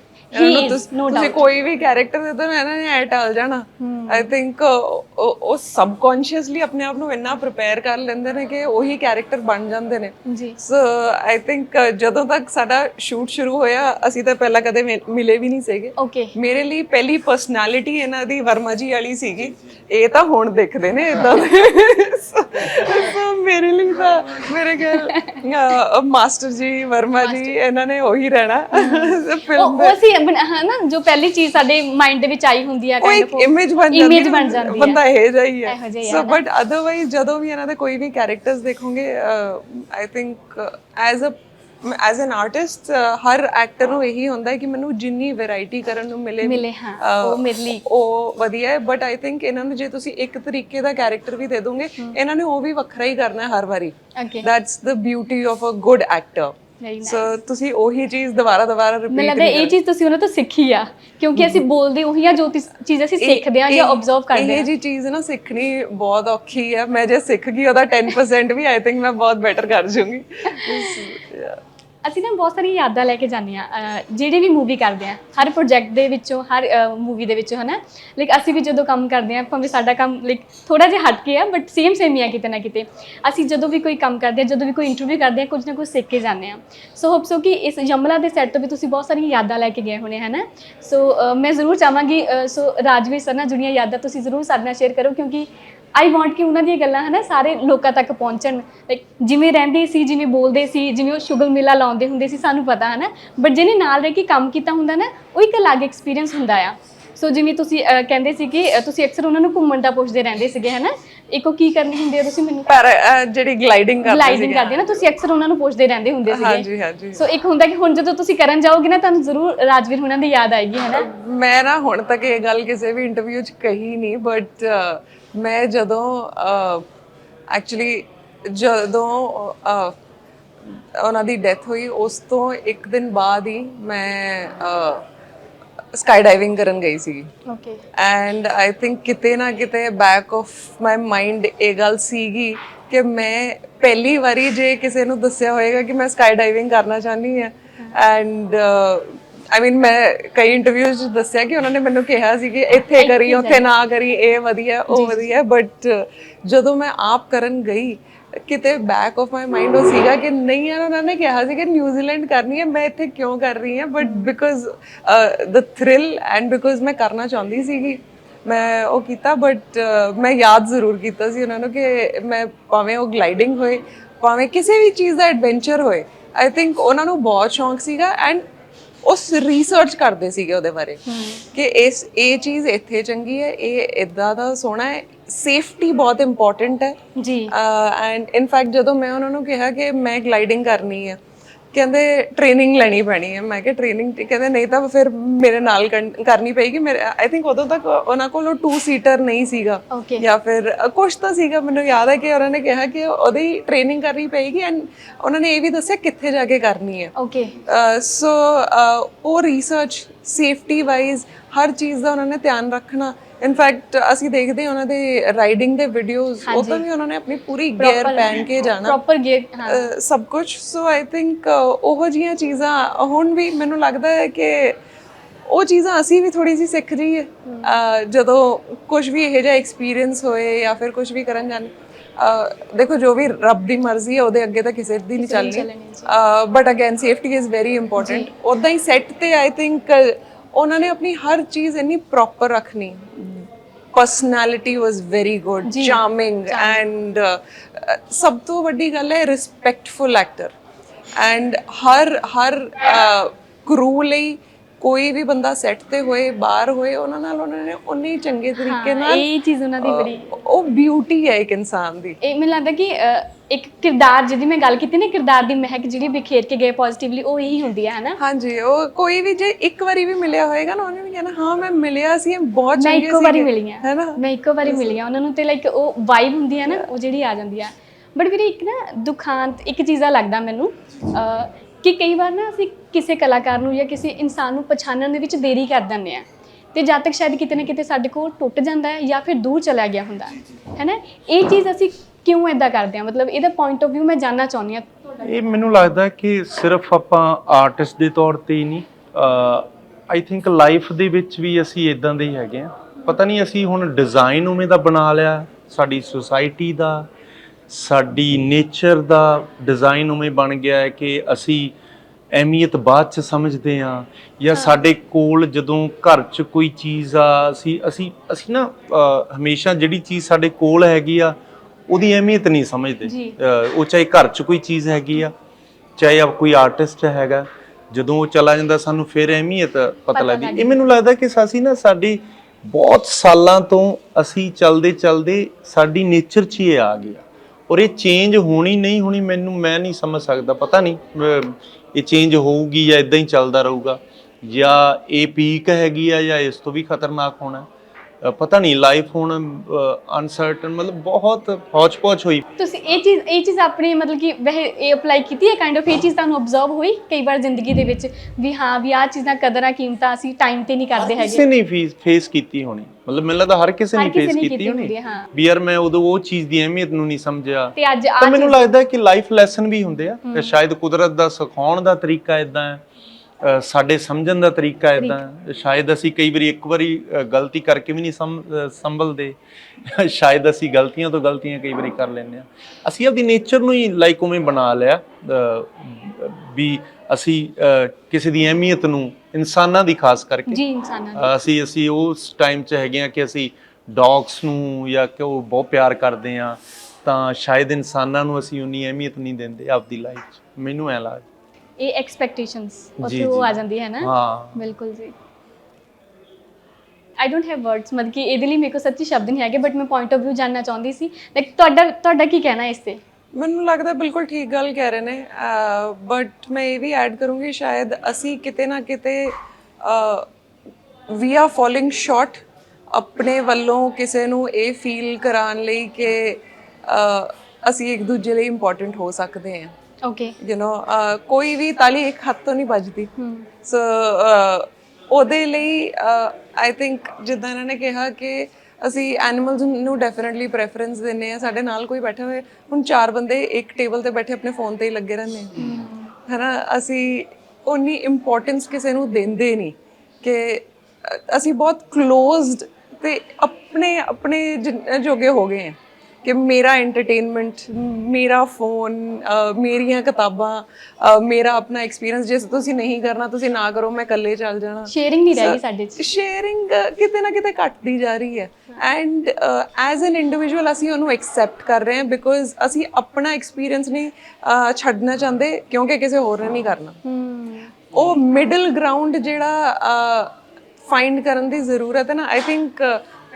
ਨੂੰ is, ਤੁਸ- no ਤੁਸੀਂ ਕੋਈ ਵੀ ਕੈਰੈਕਟਰ ਦੇ ਨਾ ਇਹਨਾਂ ਨੇ ਐ ਟਲ ਜਾਣਾ ਆਈ ਥਿੰਕ ਉਹ ਸਬਕੌਂਸ਼ੀਅਸਲੀ ਆਪਣੇ ਆਪ ਨੂੰ ਇੰਨਾ ਪ੍ਰਿਪੇਅਰ ਕਰ ਲੈਂਦੇ ਨੇ ਕਿ ਉਹੀ ਕੈਰੈਕਟਰ ਬਣ ਜਾਂਦੇ ਨੇ ਜੀ ਸੋ ਆਈ ਥਿੰਕ ਜਦੋਂ ਤੱਕ ਸਾਡਾ ਸ਼ੂਟ ਸ਼ੁਰੂ ਹੋਇਆ ਅਸੀਂ ਤਾਂ ਪਹਿਲਾਂ ਕਦੇ ਮਿਲ- ਮਿਲੇ ਵੀ ਨਹੀਂ ਸੀਗੇ ਓਕੇ ਮੇਰੇ ਲਈ ਪਹਿਲੀ ਪਰਸਨੈਲਿਟੀ ਇਹਨਾਂ ਦੀ ਵਰਮਾ ਜੀ ਵਾਲੀ ਸੀਗੀ ਇਹ ਤਾਂ ਹੁਣ ਦੇਖਦੇ ਨੇ ਇਦਾਂ ਦੇ ਸੋ ਮੇਰੇ ਲਈ ਤਾਂ ਮੇਰੇ ਘਰ ਮਾਸਟਰ ਜੀ ਵਰਮਾ ਜੀ ਇਹਨਾਂ ਨੇ ਉਹੀ ਰਹਿਣਾ। ਫਿਲਮ ਉਹ ਸੀ ਹਾਂ ਨਾ ਜੋ ਪਹਿਲੀ ਚੀਜ਼ ਸਾਡੇ ਮਾਈਂਡ ਦੇ ਵਿੱਚ ਆਈ ਹੁੰਦੀ ਆ ਉਹ ਇੱਕ ਇਮੇਜ ਬਣ ਜਾਂਦੀ ਇਮੇਜ ਹੈ, ਬਣ ਜਾਂਦੀ ਹੈ ਬੰਦਾ ਇਹ ਹੀ ਹੈ। ਜਿਹਾ ਹੀ ਸੋ ਬਟ ਅਦਰਵਾਈਜ਼ ਜਦੋਂ ਵੀ ਇਹਨਾਂ ਦੇ ਕੋਈ ਵੀ ਕੈਰੈਕਟਰਸ ਦੇਖੋਗੇ I think as a as an artist Har actor ਨੂੰ ਇਹੀ ਹੁੰਦਾ ਹੈ ਕਿ ਮੈਨੂੰ ਜਿੰਨੀ ਵੈਰਾਈਟੀ ਕਰਨ ਨੂੰ ਮਿਲੇ ਮਿਲੇ ਹਾਂ ਉਹ ਮੇਰੇ ਲਈ। ਉਹ ਵਧੀਆ ਹੈ। ਬਟ ਆਈ ਥਿੰਕ ਇਹਨਾਂ ਨੂੰ ਜੇ ਤੁਸੀਂ ਇੱਕ ਤਰੀਕੇ ਦਾ ਕੈਰੈਕਟਰ ਵੀ ਦੇ ਦੋਗੇ ਇਹਨਾਂ ਨੇ ਉਹ ਵੀ ਵੱਖਰਾ ਹੀ ਕਰਨਾ ਹੈ ਹਰ ਵਾਰੀ। Okay that's the beauty of a good actor so ਤੁਸੀਂ ਉਹੀ ਚੀਜ਼ ਦੁਬਾਰਾ ਦੁਬਾਰਾ ਮੈਨੂੰ ਰਿਪੀਟ ਲੱਗਦਾ ਇਹ ਚੀਜ਼ ਤੁਸੀਂ ਉਹਨਾਂ ਤੋਂ ਸਿੱਖੀ ਆ ਕਿਉਂਕਿ ਅਸੀਂ ਬੋਲਦੇ ਉਹੀ ਆ ਜੋ ਚੀਜ਼ ਅਸੀਂ ਸਿੱਖਦੇ ਆ ਜਾਂ ਆਬਜ਼ਰਵ ਕਰਦੇ ਇਹ ਆ। ਜੀ ਚੀਜ਼ ਨਾ ਸਿੱਖਣੀ ਬਹੁਤ ਔਖੀ ਹੈ ਮੈਂ ਜੇ ਸਿੱਖ ਗਈ ਉਹਦਾ 10% ਵੀ ਆਈ ਥਿੰਕ ਮੈਂ ਬਹੁਤ ਬੈਟਰ ਕਰ ਜੂੰਗੀ ਅਸੀਂ ਨਾ ਬਹੁਤ ਸਾਰੀਆਂ ਯਾਦਾਂ ਲੈ ਕੇ ਜਾਂਦੇ ਆ ਜਿਹੜੀ ਵੀ ਮੂਵੀ ਕਰਦੇ ਆ ਹਰ ਪ੍ਰੋਜੈਕਟ ਦੇ ਵਿੱਚੋਂ, ਹਰ ਮੂਵੀ ਦੇ ਵਿੱਚੋਂ, ਹਨਾ? ਲਾਈਕ ਅਸੀਂ ਵੀ ਜਦੋਂ ਕੰਮ ਕਰਦੇ ਆ ਭਾਵੇਂ ਸਾਡਾ ਕੰਮ ਲਾਈਕ ਥੋੜਾ ਜਿਹਾ ਹਟ ਕੇ ਆ ਬਟ ਸੇਮ ਸੇਮ ਹੀ ਆ ਕਿਤੇ ਨਾ ਕਿਤੇ। ਅਸੀਂ ਜਦੋਂ ਵੀ ਕੋਈ ਕੰਮ ਕਰਦੇ ਆ ਜਦੋਂ ਵੀ ਕੋਈ ਇੰਟਰਵਿਊ ਕਰਦੇ ਆ ਕੁਝ ਨਾ ਕੁਝ ਸਿੱਖ ਕੇ ਜਾਂਦੇ ਆ ਸੋ ਹੋਪ ਸੋ ਕਿ ਇਸ ਯਮਲਾ ਦੇ ਸੈੱਟ ਤੋਂ ਵੀ ਤੁਸੀਂ ਬਹੁਤ ਸਾਰੀਆਂ ਯਾਦਾਂ ਲੈ ਕੇ ਗਏ ਹੋਣੇ, ਹਨਾ? ਸੋ ਮੈਂ ਜ਼ਰੂਰ ਚਾਹਾਂਗੀ ਸੋ ਰਾਜਵੀਰ ਸਰ ਨਾਲ ਜੁੜੀਆਂ ਯਾਦਾਂ ਤੁਸੀਂ ਜ਼ਰੂਰ ਸਾਡੇ ਨਾਲ ਸ਼ੇਅਰ ਕਰੋ, ਕਿਉਂਕਿ ਆਈ ਵਾਂਟ ਕਿ ਉਹਨਾਂ ਦੀਆਂ ਗੱਲਾਂ ਹਨਾ ਸਾਰੇ ਲੋਕਾਂ ਤੱਕ ਪਹੁੰਚਣ। ਲਾਈਕ ਜਿਵੇਂ ਰਹਿੰਦੇ ਸੀ ਜਿਵੇਂ ਬੋਲਦੇ ਸੀ ਜਿਵੇਂ ਉਹ ਸ਼ੁਗਲ ਮੇਲਾ ਲਾਉਂਦੇ ਹੁੰਦੇ ਸੀ ਸਾਨੂੰ ਪਤਾ ਹਨਾ। ਬਟ ਜਿਹਨੇ ਨਾਲ ਰਹਿ ਕੇ ਕੰਮ ਕੀਤਾ ਹੁੰਦਾ ਨਾ ਉਹ ਇੱਕ ਅਲੱਗ ਐਕਸਪੀਰੀਅੰਸ ਹੁੰਦਾ ਆ। ਸੋ ਜਿਵੇਂ ਤੁਸੀਂ ਅਹ, ਕਹਿੰਦੇ ਸੀ ਕਿ ਅਹ, ਤੁਸੀਂ ਅਕਸਰ ਉਹਨਾਂ ਨੂੰ ਘੁੰਮਣ ਦਾ ਪੁੱਛਦੇ ਰਹਿੰਦੇ ਸੀਗੇ ਹਨਾ। ਇੱਕ ਕੀ ਕਰਨੀ ਹੁੰਦੀ ਹੈ ਤੁਸੀਂ ਮੈਨੂੰ ਪਰ ਅਹ, ਜਿਹੜੀ ਗਲਾਈਡਿੰਗ ਕਰਦੇ ਗਲਾਈਡਿੰਗ ਕਰਦੇ ਆ ਨਾ ਤੁਸੀਂ ਅਕਸਰ ਉਹਨਾਂ ਨੂੰ ਪੁੱਛਦੇ ਰਹਿੰਦੇ ਹੁੰਦੇ ਸੀਗੇ। ਹਾਂਜੀ ਹਾਂਜੀ। ਸੋ ਇੱਕ ਹੁੰਦਾ ਕਿ ਹੁਣ ਜਦੋਂ ਤੁਸੀਂ ਕਰਨ ਜਾਓਗੇ ਨਾ ਤੁਹਾਨੂੰ ਜ਼ਰੂਰ ਰਾਜਵੀਰ ਹੁਣਾਂ ਦੀ ਯਾਦ ਆਏਗੀ ਹਨਾ। ਮੈਂ ਨਾ ਹੁਣ ਤੱਕ ਇਹ ਗੱਲ ਕਿਸੇ ਵੀ ਇੰਟਰਵਿਊ 'ਚ ਕਹੀ ਨਹੀਂ ਬਟ ਮੈਂ ਜਦੋਂ ਐਕਚੁਅਲੀ ਜਦੋਂ ਉਹਨਾਂ ਦੀ ਡੈਥ ਹੋਈ ਉਸ ਤੋਂ ਇੱਕ ਦਿਨ ਬਾਅਦ ਹੀ ਮੈਂ ਸਕਾਈ ਡਾਈਵਿੰਗ ਕਰਨ ਗਈ ਸੀ ਓਕੇ ਐਂਡ ਆਈ ਥਿੰਕ ਕਿਤੇ ਨਾ ਕਿਤੇ ਬੈਕ ਆਫ ਮਾਈ ਮਾਈਂਡ ਇਹ ਗੱਲ ਸੀਗੀ ਕਿ ਮੈਂ ਪਹਿਲੀ ਵਾਰੀ ਜੇ ਕਿਸੇ ਨੂੰ ਦੱਸਿਆ ਹੋਏਗਾ ਕਿ ਮੈਂ ਸਕਾਈ ਡਾਈਵਿੰਗ ਕਰਨਾ ਚਾਹਨੀ ਹਾਂ। ਐਂਡ ਆਈ ਮੀਨ ਮੈਂ ਕਈ ਇੰਟਰਵਿਊਜ਼ 'ਚ ਦੱਸਿਆ ਕਿ ਉਹਨਾਂ ਨੇ ਮੈਨੂੰ ਕਿਹਾ ਸੀ ਕਿ ਇੱਥੇ ਕਰੀ ਉੱਥੇ ਨਾ ਕਰੀ ਇਹ ਵਧੀਆ ਉਹ ਵਧੀਆ ਬਟ ਜਦੋਂ ਮੈਂ ਆਪ ਕਰਨ ਗਈ ਕਿਤੇ ਬੈਕ ਆਫ ਮਾਈ ਮਾਈਂਡ ਉਹ ਸੀਗਾ ਕਿ ਨਹੀਂ ਯਾਰ ਉਹਨਾਂ ਨੇ ਕਿਹਾ ਸੀ ਕਿ ਨਿਊਜ਼ੀਲੈਂਡ ਕਰਨੀ ਹੈ ਮੈਂ ਇੱਥੇ ਕਿਉਂ ਕਰ ਰਹੀ ਹਾਂ but because the thrill and because ਮੈਂ ਕਰਨਾ ਚਾਹੁੰਦੀ ਸੀਗੀ ਮੈਂ ਉਹ ਕੀਤਾ ਬਟ ਮੈਂ ਯਾਦ ਜ਼ਰੂਰ ਕੀਤਾ ਸੀ ਉਹਨਾਂ ਨੂੰ ਕਿ ਮੈਂ ਭਾਵੇਂ ਉਹ ਗਲਾਈਡਿੰਗ ਹੋਏ ਭਾਵੇਂ ਕਿਸੇ ਵੀ ਚੀਜ਼ ਦਾ ਐਡਵੈਂਚਰ ਹੋਏ ਆਈ ਥਿੰਕ ਉਹਨਾਂ ਨੂੰ ਬਹੁਤ ਸ਼ੌਂਕ ਸੀਗਾ ਐਂਡ ਉਸ ਰਿਸਰਚ ਕਰਦੇ ਸੀਗੇ ਉਹਦੇ ਬਾਰੇ ਕਿ ਇਸ ਇਹ ਚੀਜ਼ ਇੱਥੇ ਚੰਗੀ ਹੈ ਇਹ ਇਦਾਂ ਦਾ ਸੋਹਣਾ ਹੈ ਸੇਫਟੀ ਬਹੁਤ ਇੰਪੋਰਟੈਂਟ ਹੈ। ਜੀ। ਐਂਡ ਇਨ ਫੈਕਟ ਜਦੋਂ ਮੈਂ ਉਹਨਾਂ ਨੂੰ ਕਿਹਾ ਕਿ ਮੈਂ ਗਲਾਈਡਿੰਗ ਕਰਨੀ ਹੈ ਕਹਿੰਦੇ ਟ੍ਰੇਨਿੰਗ ਲੈਣੀ ਪੈਣੀ ਹੈ। ਮੈਂ ਕਿਹਾ ਟ੍ਰੇਨਿੰਗ ਕਹਿੰਦੇ ਨਹੀਂ ਤਾਂ ਫਿਰ ਮੇਰੇ ਨਾਲ ਕਰਨ- ਕਰਨੀ ਪਏਗੀ। ਮੇਰੇ ਆਈ ਥਿੰਕ ਉਦੋਂ ਤੱਕ ਉਹਨਾਂ ਕੋਲ ਉਹ 2 ਸੀਟਰ ਨਹੀਂ ਸੀਗਾ। ਓਕੇ ਜਾਂ ਫਿਰ ਅ, ਕੁਛ ਤਾਂ ਸੀਗਾ। ਮੈਨੂੰ ਯਾਦ ਹੈ ਕਿ ਉਹਨਾਂ ਨੇ ਕਿਹਾ ਕਿ ਉਹਦੀ ਟ੍ਰੇਨਿੰਗ ਕਰਨੀ ਪਏਗੀ ਐਂਡ ਉਹਨਾਂ ਨੇ ਇਹ ਵੀ ਦੱਸਿਆ ਕਿੱਥੇ ਜਾ ਕੇ ਕਰਨੀ ਹੈ। ਓਕੇ ਸੋ ਉਹ ਰਿਸਰਚ ਸੇਫਟੀ ਵਾਈਜ਼ ਹਰ ਚੀਜ਼ ਦਾ ਉਹਨਾਂ ਨੇ ਧਿਆਨ ਰੱਖਣਾ। ਇਨਫੈਕਟ ਅਸੀਂ ਦੇਖਦੇ ਹਾਂ ਉਹਨਾਂ ਦੇ ਰਾਈਡਿੰਗ ਦੇ ਵੀਡੀਓਜ਼ ਉਹ ਤਾਂ ਵੀ ਉਹਨਾਂ ਨੇ ਆਪਣੀ ਪੂਰੀ ਗੇਅਰ ਪਹਿਨ ਕੇ ਜਾਣਾ। ਪ੍ਰੋਪਰ ਗੇਅਰ ਹਾਂ। ਅਹ ਸਭ ਕੁਝ ਸੋ ਆਈ ਥਿੰਕ ਉਹੋ ਜੀਆਂ ਚੀਜ਼ਾਂ ਹੁਣ ਵੀ ਮੈਨੂੰ ਲੱਗਦਾ ਹੈ ਕਿ ਉਹ ਚੀਜ਼ਾਂ ਅਸੀਂ ਵੀ ਥੋੜੀ ਜਿਹੀ ਸਿੱਖ ਜਾਈਏ। ਅਹ ਜਦੋਂ ਕੁਝ ਵੀ ਇਹੋ ਜਿਹਾ ਐਕਸਪੀਰੀਅੰਸ ਹੋਏ ਜਾਂ ਫਿਰ ਕੁਝ ਵੀ ਕਰਨ ਜਾਣ। ਅਹ ਦੇਖੋ ਜੋ ਵੀ ਰੱਬ ਦੀ ਮਰਜ਼ੀ ਹੈ ਉਹਦੇ ਅੱਗੇ ਤਾਂ ਕਿਸੇ ਦੀ ਨਹੀਂ ਚੱਲਣੀ। But again safety is very important ਉਦਾਂ ਹੀ ਸੈੱਟ ਤੇ ਆਈ ਥਿੰਕ ਉਹਨਾਂ ਨੇ ਆਪਣੀ ਹਰ ਚੀਜ਼ ਇੰਨੀ ਪ੍ਰੋਪਰ ਰੱਖਣੀ। Very good charming and uh, ਅ, ਸਭ ਤੋਂ ਵੱਡੀ ਗੱਲ ਹੈ ਰਿਸਪੈਕਟਫੁਲ ਐਕਟਰ ਐਂਡ ਹਰ ਹਰ ਕਰੂ ਲਈ ਕੋਈ ਵੀ ਬੰਦਾ ਸੈੱਟ ਤੇ ਹੋਏ ਬਾਹਰ ਹੋਏ ਉਹਨਾਂ ਨਾਲ ਉਹਨਾਂ ਨੇ ਉਨੇ ਚੰਗੇ ਤਰੀਕੇ ਨਾਲ ਇਹ ਚੀਜ਼ ਉਹਨਾਂ ਦੀ ਬੜੀ ਉਹ ਬਿਊਟੀ ਹੈ ਇੱਕ ਇਨਸਾਨ ਦੀ। ਇਹ ਮੈਨੂੰ ਲੱਗਦਾ ਕਿ ਇੱਕ ਕਿਰਦਾਰ ਜਿਹਦੀ ਮੈਂ ਗੱਲ ਕੀਤੀ ਨਾ ਕਿਰਦਾਰ ਦੀ ਮਹਿਕ ਜਿਹੜੀ ਬਿਖੇਰ ਕੇ ਗਏ ਪੋਜ਼ਿਟਿਵਲੀ ਉਹ ਇਹੀ ਹੁੰਦੀ ਹੈ ਹਨਾ? ਹਾਂਜੀ ਉਹ ਕੋਈ ਵੀ ਜੇ ਇੱਕ ਵਾਰੀ ਵੀ ਮਿਲਿਆ ਹੋਏਗਾ ਨਾ ਉਹਨੇ ਵੀ ਕਹਿਣਾ ਹਾਂ ਮੈਂ ਮਿਲਿਆ ਸੀ ਬਹੁਤ ਮੈਂ ਚੰਗੇ ਇੱਕੋ ਵਾਰੀ। ਮਿਲੀ ਆ ਹੈ। ਨਾ ਮੈਂ ਇੱਕੋ ਵਾਰੀ ਮਿਲੀ ਆ ਉਹਨਾਂ ਨੂੰ ਤੇ ਲਾਈਕ ਉਹ ਵਾਈਬ ਹੁੰਦੀ ਹੈ ਨਾ ਉਹ ਜਿਹੜੀ ਆ ਜਾਂਦੀ ਆ। ਬਟ ਵੀਰੇ ਇੱਕ ਨਾ ਦੁਖਾਂਤ ਇੱਕ ਚੀਜ਼ਾ ਲੱਗਦਾ ਮੈਨੂੰ ਕਿ ਕਈ ਵਾਰ ਨਾ ਅਸੀਂ ਕਿਸੇ ਕਲਾਕਾਰ ਨੂੰ ਜਾਂ ਕਿਸੇ ਇਨਸਾਨ ਨੂੰ ਪਛਾਣਨ ਦੇ ਵਿੱਚ ਦੇਰੀ ਕਰ ਦਿੰਦੇ ਆ ਤੇ ਜਦ ਤੱਕ ਸ਼ਾਇਦ ਕਿਤੇ ਨਾ ਕਿਤੇ ਸਾਡੇ ਕੋਲ ਟੁੱਟ ਜਾਂਦਾ ਹੈ ਜਾਂ ਫਿਰ ਦੂਰ ਚਲਾ ਗਿਆ ਹੁੰਦਾ ਹੈ। ਹੈਨਾ? ਇਹ ਚੀਜ਼ ਅਸੀਂ ਕਿਉਂ ਐਦਾਂ ਕਰਦੇ ਆ? ਮਤਲਬ ਇਹਦਾ ਪੁਆਇੰਟ ਆਫ View ਮੈਂ ਜਾਨਣਾ ਚਾਹੁੰਦੀ ਆ ਇਹ ਮੈਨੂੰ ਲੱਗਦਾ ਕਿ ਸਿਰਫ ਆਪਾਂ ਆਰਟਿਸਟ ਦੇ ਤੌਰ ਤੇ ਹੀ ਨਹੀਂ ਆਈ ਥਿੰਕ ਲਾਈਫ ਦੇ ਵਿੱਚ ਵੀ ਅਸੀਂ ਇਦਾਂ ਦੇ ਹੀ ਹੈਗੇ ਆ ਪਤਾ ਨਹੀਂ ਅਸੀਂ ਹੁਣ ਡਿਜ਼ਾਈਨ ਉਵੇਂ ਦਾ ਬਣਾ ਲਿਆ ਸਾਡੀ ਸੁਸਾਇਟੀ ਦਾ ਸਾਡੀ ਨੇਚਰ ਦਾ ਡਿਜ਼ਾਈਨ ਉਵੇਂ ਬਣ ਗਿਆ ਹੈ ਕਿ ਅਸੀਂ ਅਹਿਮੀਅਤ ਬਾਅਦ ਚ ਸਮਝਦੇ ਆ ਜਾਂ ਸਾਡੇ ਕੋਲ ਜਦੋਂ ਘਰ ਚ ਕੋਈ ਚੀਜ਼ ਆ ਅਸੀਂ ਅਸੀਂ ਅਸੀਂ ਨਾ ਹਮੇਸ਼ਾ ਜਿਹੜੀ ਚੀਜ਼ ਸਾਡੇ ਕੋਲ ਹੈਗੀ ਆ ਉਹਦੀ ਅਹਿਮੀਅਤ ਨਹੀਂ ਸਮਝਦੇ। ਜੀ। ਅਹ ਉਹ ਚਾਹੇ ਘਰ 'ਚ ਕੋਈ ਚੀਜ਼ ਹੈਗੀ ਆ ਚਾਹੇ ਆ ਕੋਈ ਆਰਟਿਸਟ ਹੈਗਾ ਜਦੋਂ ਉਹ ਚਲਾ ਜਾਂਦਾ ਸਾਨੂੰ ਫਿਰ ਅਹਿਮੀਅਤ ਪਤਾ ਲੱਗਦੀ। ਇਹ ਮੈਨੂੰ ਲੱਗਦਾ ਕਿ ਅਸੀਂ ਨਾ ਸਾਡੀ ਬਹੁਤ ਸਾਲਾਂ ਤੋਂ ਅਸੀਂ ਚਲਦੇ ਚਲਦੇ ਸਾਡੀ ਨੇਚਰ 'ਚ ਹੀ ਇਹ ਆ ਗਿਆ। ਔਰ ਇਹ ਚੇਂਜ ਹੋਣੀ ਨਹੀਂ ਹੋਣੀ ਮੈਨੂੰ ਮੈਂ ਨਹੀਂ ਸਮਝ ਸਕਦਾ ਪਤਾ ਨਹੀਂ ਅਹ ਇਹ ਚੇਂਜ ਹੋਊਗੀ ਜਾਂ ਇਦਾਂ ਹੀ ਚੱਲਦਾ ਰਹੂਗਾ ਜਾਂ ਇਹ ਪੀਕ ਹੈਗੀ ਆ ਜਾਂ ਇਸ ਤੋਂ ਵੀ ਖਤਰਨਾਕ ਹੋਣਾ। ਪਤਾ ਨਹੀਂ ਲਾਈਫ ਹੁਣ ਅਨਸਰਟਨ ਮਤਲਬ ਬਹੁਤ ਹੌਚ-ਪੌਚ ਹੋਈ। ਤੁਸੀਂ ਇਹ ਚੀਜ਼ ਇਹ ਚੀਜ਼ ਆਪਣੀ ਮਤਲਬ ਕਿ ਇਹ ਅਪਲਾਈ ਕੀਤੀ ਹੈ ਕਾਈਂਡ ਆਫ ਇਹ ਚੀਜ਼ ਤੁਹਾਨੂੰ ਅਬਜ਼ਰਵ ਹੋਈ ਕਈ ਵਾਰ ਜ਼ਿੰਦਗੀ ਦੇ ਵਿੱਚ ਵੀ ਹਾਂ ਵੀ ਆਹ ਚੀਜ਼ਾਂ ਕਦਰਾਂ ਕੀਮਤਾਂ ਅਸੀਂ ਟਾਈਮ ਤੇ ਨਹੀਂ ਕਰਦੇ ਕਿਸੇ ਹੈਗੇ? ਨੇ ਫੇਸ ਫੇਸ ਕੀਤੀ ਹੋਣੀ। ਮਤਲਬ ਮੈਨੂੰ ਲੱਗਦਾ ਹਰ ਕਿਸੇ ਨੇ ਕਿਸੇ ਫੇਸ ਕੀਤੀ ਹੋਣੀ। ਵੀ ਯਾਰ ਮੈਂ ਉਦੋਂ ਉਹ ਚੀਜ਼ ਦੀ ਅਹਿਮੀਅਤ ਨੂੰ ਨਹੀਂ ਸਮਝਿਆ। ਤੇ ਆ ਮੈਨੂੰ ਲੱਗਦਾ ਕਿ ਲਾਈਫ ਲੈਸਨ ਵੀ ਹੁੰਦੇ ਆ। ਸ਼ਾਇਦ ਕੁਦਰਤ ਦਾ ਸਿਖਾਉਣ ਦਾ ਤਰੀਕਾ ਇਦਾਂ ਹੈ। ਸਾਡੇ ਸਮਝਣ ਦਾ ਤਰੀਕਾ ਇਦਾਂ ਸ਼ਾਇਦ ਅਸੀਂ ਕਈ ਵਾਰੀ ਇੱਕ ਵਾਰੀ ਗਲਤੀ ਕਰਕੇ ਵੀ ਨਹੀਂ ਸੰਭਲਦੇ। ਸ਼ਾਇਦ ਅਸੀਂ ਗਲਤੀਆਂ ਤੋਂ ਗਲਤੀਆਂ ਕਈ ਵਾਰੀ ਕਰ ਲੈਂਦੇ ਆ ਅਸੀਂ ਆਪਦੀ ਨੇਚਰ ਨੂੰ ਹੀ ਲਾਈਕ ਉਵੇਂ ਬਣਾ ਲਿਆ ਵੀ ਅਸੀਂ ਕਿਸੇ ਦੀ ਅਹਿਮੀਅਤ ਨੂੰ ਇਨਸਾਨਾਂ ਦੀ ਖਾਸ ਕਰਕੇ। ਜੀ ਇਨਸਾਨਾਂ ਅਸੀਂ ਅਸੀਂ ਉਸ ਟਾਈਮ 'ਚ ਹੈਗੇ ਆ ਕਿ ਅਸੀਂ ਡੌਗਸ ਨੂੰ ਜਾਂ ਕਿ ਉਹ ਬਹੁਤ ਪਿਆਰ ਕਰਦੇ ਆ ਤਾਂ ਸ਼ਾਇਦ ਇਨਸਾਨਾਂ ਨੂੰ ਅਸੀਂ ਉਨੀ ਅਹਿਮੀਅਤ ਨਹੀਂ ਦਿੰਦੇ ਆਪਦੀ ਲਾਈਫ 'ਚ। ਮੈਨੂੰ ਐ ਲੱਗਦਾ। ਇਹ ਐਕਸਪੈਕਟੇਸ਼ਨਸ ਉੱਥੇ ਉਹ। ਆ ਜਾਂਦੀ ਹੈ ਨਾ? ਹਾਂ। ਬਿਲਕੁਲ ਜੀ। ਆਈ ਡੋਨਟ ਹੈਵ ਵਰਡਸ ਮਤਲਬ ਕਿ ਇਹਦੇ ਲਈ ਮੇਰੇ ਕੋਲ ਸੱਚੀ ਸ਼ਬਦ ਨਹੀਂ ਹੈਗੇ ਬਟ ਮੈਂ ਪੁਆਇੰਟ ਆਫ View ਜਾਨਣਾ ਚਾਹੁੰਦੀ ਸੀ। ਲਾਈਕ ਤੁਹਾਡਾ ਤੁਹਾਡਾ ਕੀ ਕਹਿਣਾ ਇਸ ਤੇ? ਮੈਨੂੰ ਲੱਗਦਾ ਬਿਲਕੁਲ ਠੀਕ ਗੱਲ ਕਹਿ ਰਹੇ ਨੇ। ਬਟ ਮੈਂ ਇਹ ਵੀ ਐਡ ਕਰੂੰਗੀ ਸ਼ਾਇਦ ਅਸੀਂ ਕਿਤੇ ਨਾ ਕਿਤੇ ਵੀ ਆਰ ਫਾਲਿੰਗ ਸ਼ਾਰਟ ਆਪਣੇ ਵੱਲੋਂ ਕਿਸੇ ਨੂੰ ਇਹ ਫੀਲ ਕਰਾਉਣ ਲਈ ਕਿ ਅਸੀਂ ਇੱਕ ਦੂਜੇ ਲਈ ਇੰਪੋਰਟੈਂਟ ਹੋ ਸਕਦੇ ਹਾਂ। ਓਕੇ ਯੂ نو ਕੋਈ ਵੀ ਤਾਲੀ ਇੱਕ ਹੱਥ ਤੋਂ ਨਹੀਂ ਵੱਜਦੀ। ਸੋ ਉਹਦੇ ਲਈ ਆਈ ਥਿੰਕ ਜਿੱਦਾਂ ਇਹਨਾਂ ਨੇ ਕਿਹਾ ਕਿ ਅਸੀਂ ਐਨੀਮਲਸ ਨੂੰ ਡੈਫੀਨਿਟਲੀ ਪ੍ਰੈਫਰੈਂਸ ਦਿੰਨੇ ਆ ਸਾਡੇ ਨਾਲ ਕੋਈ ਬੈਠੇ ਹੋਏ ਹੁਣ ਚਾਰ ਬੰਦੇ ਇੱਕ ਟੇਬਲ ਤੇ ਬੈਠੇ ਆਪਣੇ ਫੋਨ ਤੇ ਹੀ ਲੱਗੇ ਰਹਿੰਦੇ ਆ। ਨਾ ਅਸੀਂ ਉਨੀ ਇੰਪੋਰਟੈਂਸ ਕਿਸੇ ਨੂੰ ਦਿੰਦੇ ਨਹੀਂ ਕਿ ਅਸੀਂ ਬਹੁਤ ক্লোਜ਼ਡ ਤੇ ਆਪਣੇ ਆਪਣੇ ਜੋਗੇ ਹੋ ਗਏ ਆ। ਕਿ ਮੇਰਾ ਐਂਟਰਟੇਨਮੈਂਟ ਮੇਰਾ ਫੋਨ ਮੇਰੀਆਂ ਕਿਤਾਬਾਂ ਮੇਰਾ ਆਪਣਾ ਐਕਸਪੀਰੀਅੰਸ ਜੇ ਤੁਸੀਂ ਨਹੀਂ ਕਰਨਾ ਤੁਸੀਂ ਨਾ ਕਰੋ ਮੈਂ ਇਕੱਲੇ ਚੱਲ ਜਾਣਾ। ਸ਼ੇਅਰਿੰਗ ਨਹੀਂ ਰਹਿ ਸਾਡੇ ਚ। ਸ਼ੇਅਰਿੰਗ ਕਿਤੇ ਨਾ ਕਿਤੇ ਘਟਦੀ ਜਾ ਰਹੀ ਹੈ। ਐਂਡ ਐਜ਼ ਐਨ ਇੰਡੀਵਿਜੂਅਲ ਅਸੀਂ ਉਹਨੂੰ ਐਕਸੈਪਟ ਕਰ ਰਹੇ ਹਾਂ ਬਿਕੋਜ਼ ਅਸੀਂ ਆਪਣਾ ਐਕਸਪੀਰੀਅੰਸ ਨਹੀਂ ਛੱਡਣਾ ਚਾਹੁੰਦੇ ਕਿਉਂਕਿ ਕਿਸੇ ਹੋਰ ਨੇ ਨਹੀਂ ਕਰਨਾ। ਉਹ ਮਿਡਲ ਗਰਾਊਂਡ ਜਿਹੜਾ ਫਾਈਂਡ ਕਰਨ ਦੀ ਜ਼ਰੂਰਤ ਹੈ ਨਾ ਆਈ ਥਿੰਕ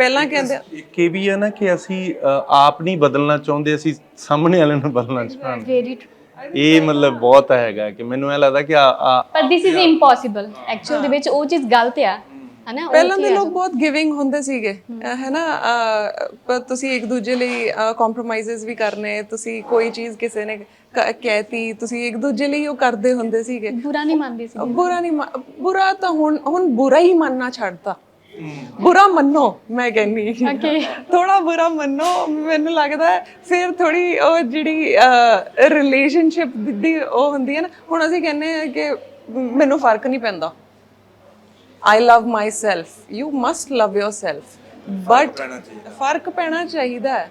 ਪਹਿਲਾਂ ਕਹਿੰਦੇ ਇੱਕ ਇਹ ਵੀ ਹੈ ਨਾ ਕਿ ਅਸੀਂ ਆਪ ਨਹੀਂ ਬਦਲਣਾ ਚਾਹੁੰਦੇ ਅਸੀਂ ਸਾਹਮਣੇ ਵਾਲੇ ਨੂੰ ਬਦਲਣਾ ਚਾਹੁੰਦੇ। ਵੈਰੀ ਇਹ ਮਤਲਬ ਬਹੁਤ ਹੈਗਾ ਕਿ ਮੈਨੂੰ ਇਹ ਲੱਗਦਾ ਕਿ ਆ ਆ- ਪਰ ਦਿਸ ਇਜ਼ ਇੰਪੋਸੀਬਲ ਐਕਚੁਅਲ ਦੇ ਵਿੱਚ ਉਹ ਚੀਜ਼ ਗਲਤ ਆ। ਹਨਾ? ਉਹ ਪਹਿਲਾਂ ਦੇ ਲੋਕ ਬਹੁਤ ਗਿਵਿੰਗ ਹੁੰਦੇ ਸੀਗੇ। ਅਹ ਹੈਨਾ? ਅਹ, ਪਰ ਤੁਸੀਂ ਇੱਕ ਦੂਜੇ ਲਈ ਕੰਪਰੋਮਾਈਜ਼ਸ ਵੀ ਕਰਨੇ ਤੁਸੀਂ ਕੋਈ ਚੀਜ਼ ਕਿਸੇ ਨੇ ਕ- ਕਹਿਤੀ ਤੁਸੀਂ ਇੱਕ ਦੂਜੇ ਲਈ ਉਹ ਕਰਦੇ ਹੁੰਦੇ ਸੀਗੇ। ਬੁਰਾ ਨਹੀਂ ਮੰਨਦੇ ਸੀ ਬੁਰਾ ਨਹੀਂ ਬੁਰਾ ਤਾਂ ਹੁਣ ਹੁਣ ਬੁਰਾ ਹੀ ਮੰਨਣਾ ਛੱਡਤਾ। ਬੁਰਾ ਮੰਨੋ ਮੈਂ ਕਹਿੰਨੀ Okay. ਥੋੜਾ ਬੁਰਾ ਮੰਨੋ ਮੈਨੂੰ ਲੱਗਦਾ ਫਿਰ ਥੋੜੀ ਉਹ ਜਿਹੜੀ ਰਿਲੇਸ਼ਨਸ਼ਿਪ ਦੀ ਉਹ ਹੁੰਦੀ ਹੈ ਨਾ ਹੁਣ ਅਸੀਂ ਕਹਿੰਨੇ ਆ ਕਿ ਮੈਨੂੰ ਫ਼ਰਕ ਨਹੀਂ ਪੈਂਦਾ। I love myself you must love yourself but ਫ਼ਰਕ ਪੈਣਾ ਚਾਹੀਦਾ ਹੈ।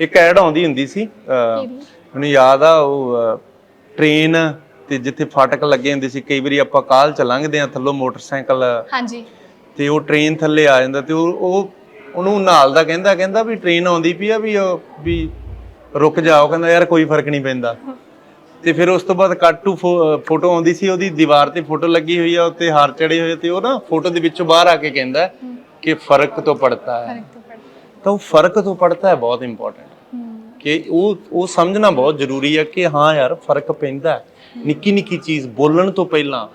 ਇੱਕ ਐਡ ਆਉਂਦੀ ਹੁੰਦੀ ਸੀ ਮੈਨੂੰ ਯਾਦ ਆ ਉਹ ਟ੍ਰੇਨ ਤੇ ਜਿੱਥੇ ਫਾਟਕ ਲੱਗੇ ਹੁੰਦੇ ਸੀ ਕਈ ਵਾਰੀ ਆਪਾਂ ਕਾਲ ਚ ਲੰਘਦੇ ਆ ਥੱਲੋਂ ਮੋਟਰਸਾਈਕਲ ਹਾਂਜੀ। ਤੇ ਉਹ ਟ੍ਰੇਨ ਥੱਲੇ ਆ ਜਾਂਦਾ ਤੇ ਉਹ ਉਹ ਉਹਨੂੰ ਨਾਲ ਦਾ ਕਹਿੰਦਾ ਕਹਿੰਦਾ ਵੀ ਟ੍ਰੇਨ ਆਉਂਦੀ ਪਈ ਆ ਵੀ ਉਹ ਵੀ ਰੁਕ ਜਾ ਉਹ ਕਹਿੰਦਾ ਯਾਰ ਕੋਈ ਫ਼ਰਕ ਨਹੀਂ ਪੈਂਦਾ। ਤੇ ਫਿਰ ਉਸ ਤੋਂ ਬਾਅਦ ਕੱਟ ਟੂ ਫੋਟੋ ਆਉਂਦੀ ਸੀ ਉਹਦੀ ਦੀਵਾਰ ਤੇ ਫੋਟੋ ਲੱਗੀ ਹੋਈ ਆ ਉੱਤੇ ਹਾਰ ਚੜੇ ਹੋਏ ਤੇ ਉਹ ਨਾ ਫੋਟੋ ਦੇ ਵਿੱਚੋਂ ਬਾਹਰ ਆ ਕੇ ਕਹਿੰਦਾ ਕਿ ਫ਼ਰਕ ਤੋਂ ਪੜਤਾ ਹੈ। ਤਾਂ ਉਹ ਫ਼ਰਕ ਤੋਂ ਪੜਤਾ ਹੈ ਬਹੁਤ ਇੰਪੋਰਟੈਂਟ ਕਿ ਉਹ ਉਹ ਸਮਝਣਾ ਬਹੁਤ ਜ਼ਰੂਰੀ ਹੈ ਕਿ ਹਾਂ ਯਾਰ ਫ਼ਰਕ ਪੈਂਦਾ ਨਿੱਕੀ ਨਿੱਕੀ ਚੀਜ਼ ਬੋਲਣ ਤੋਂ ਪਹਿਲਾਂ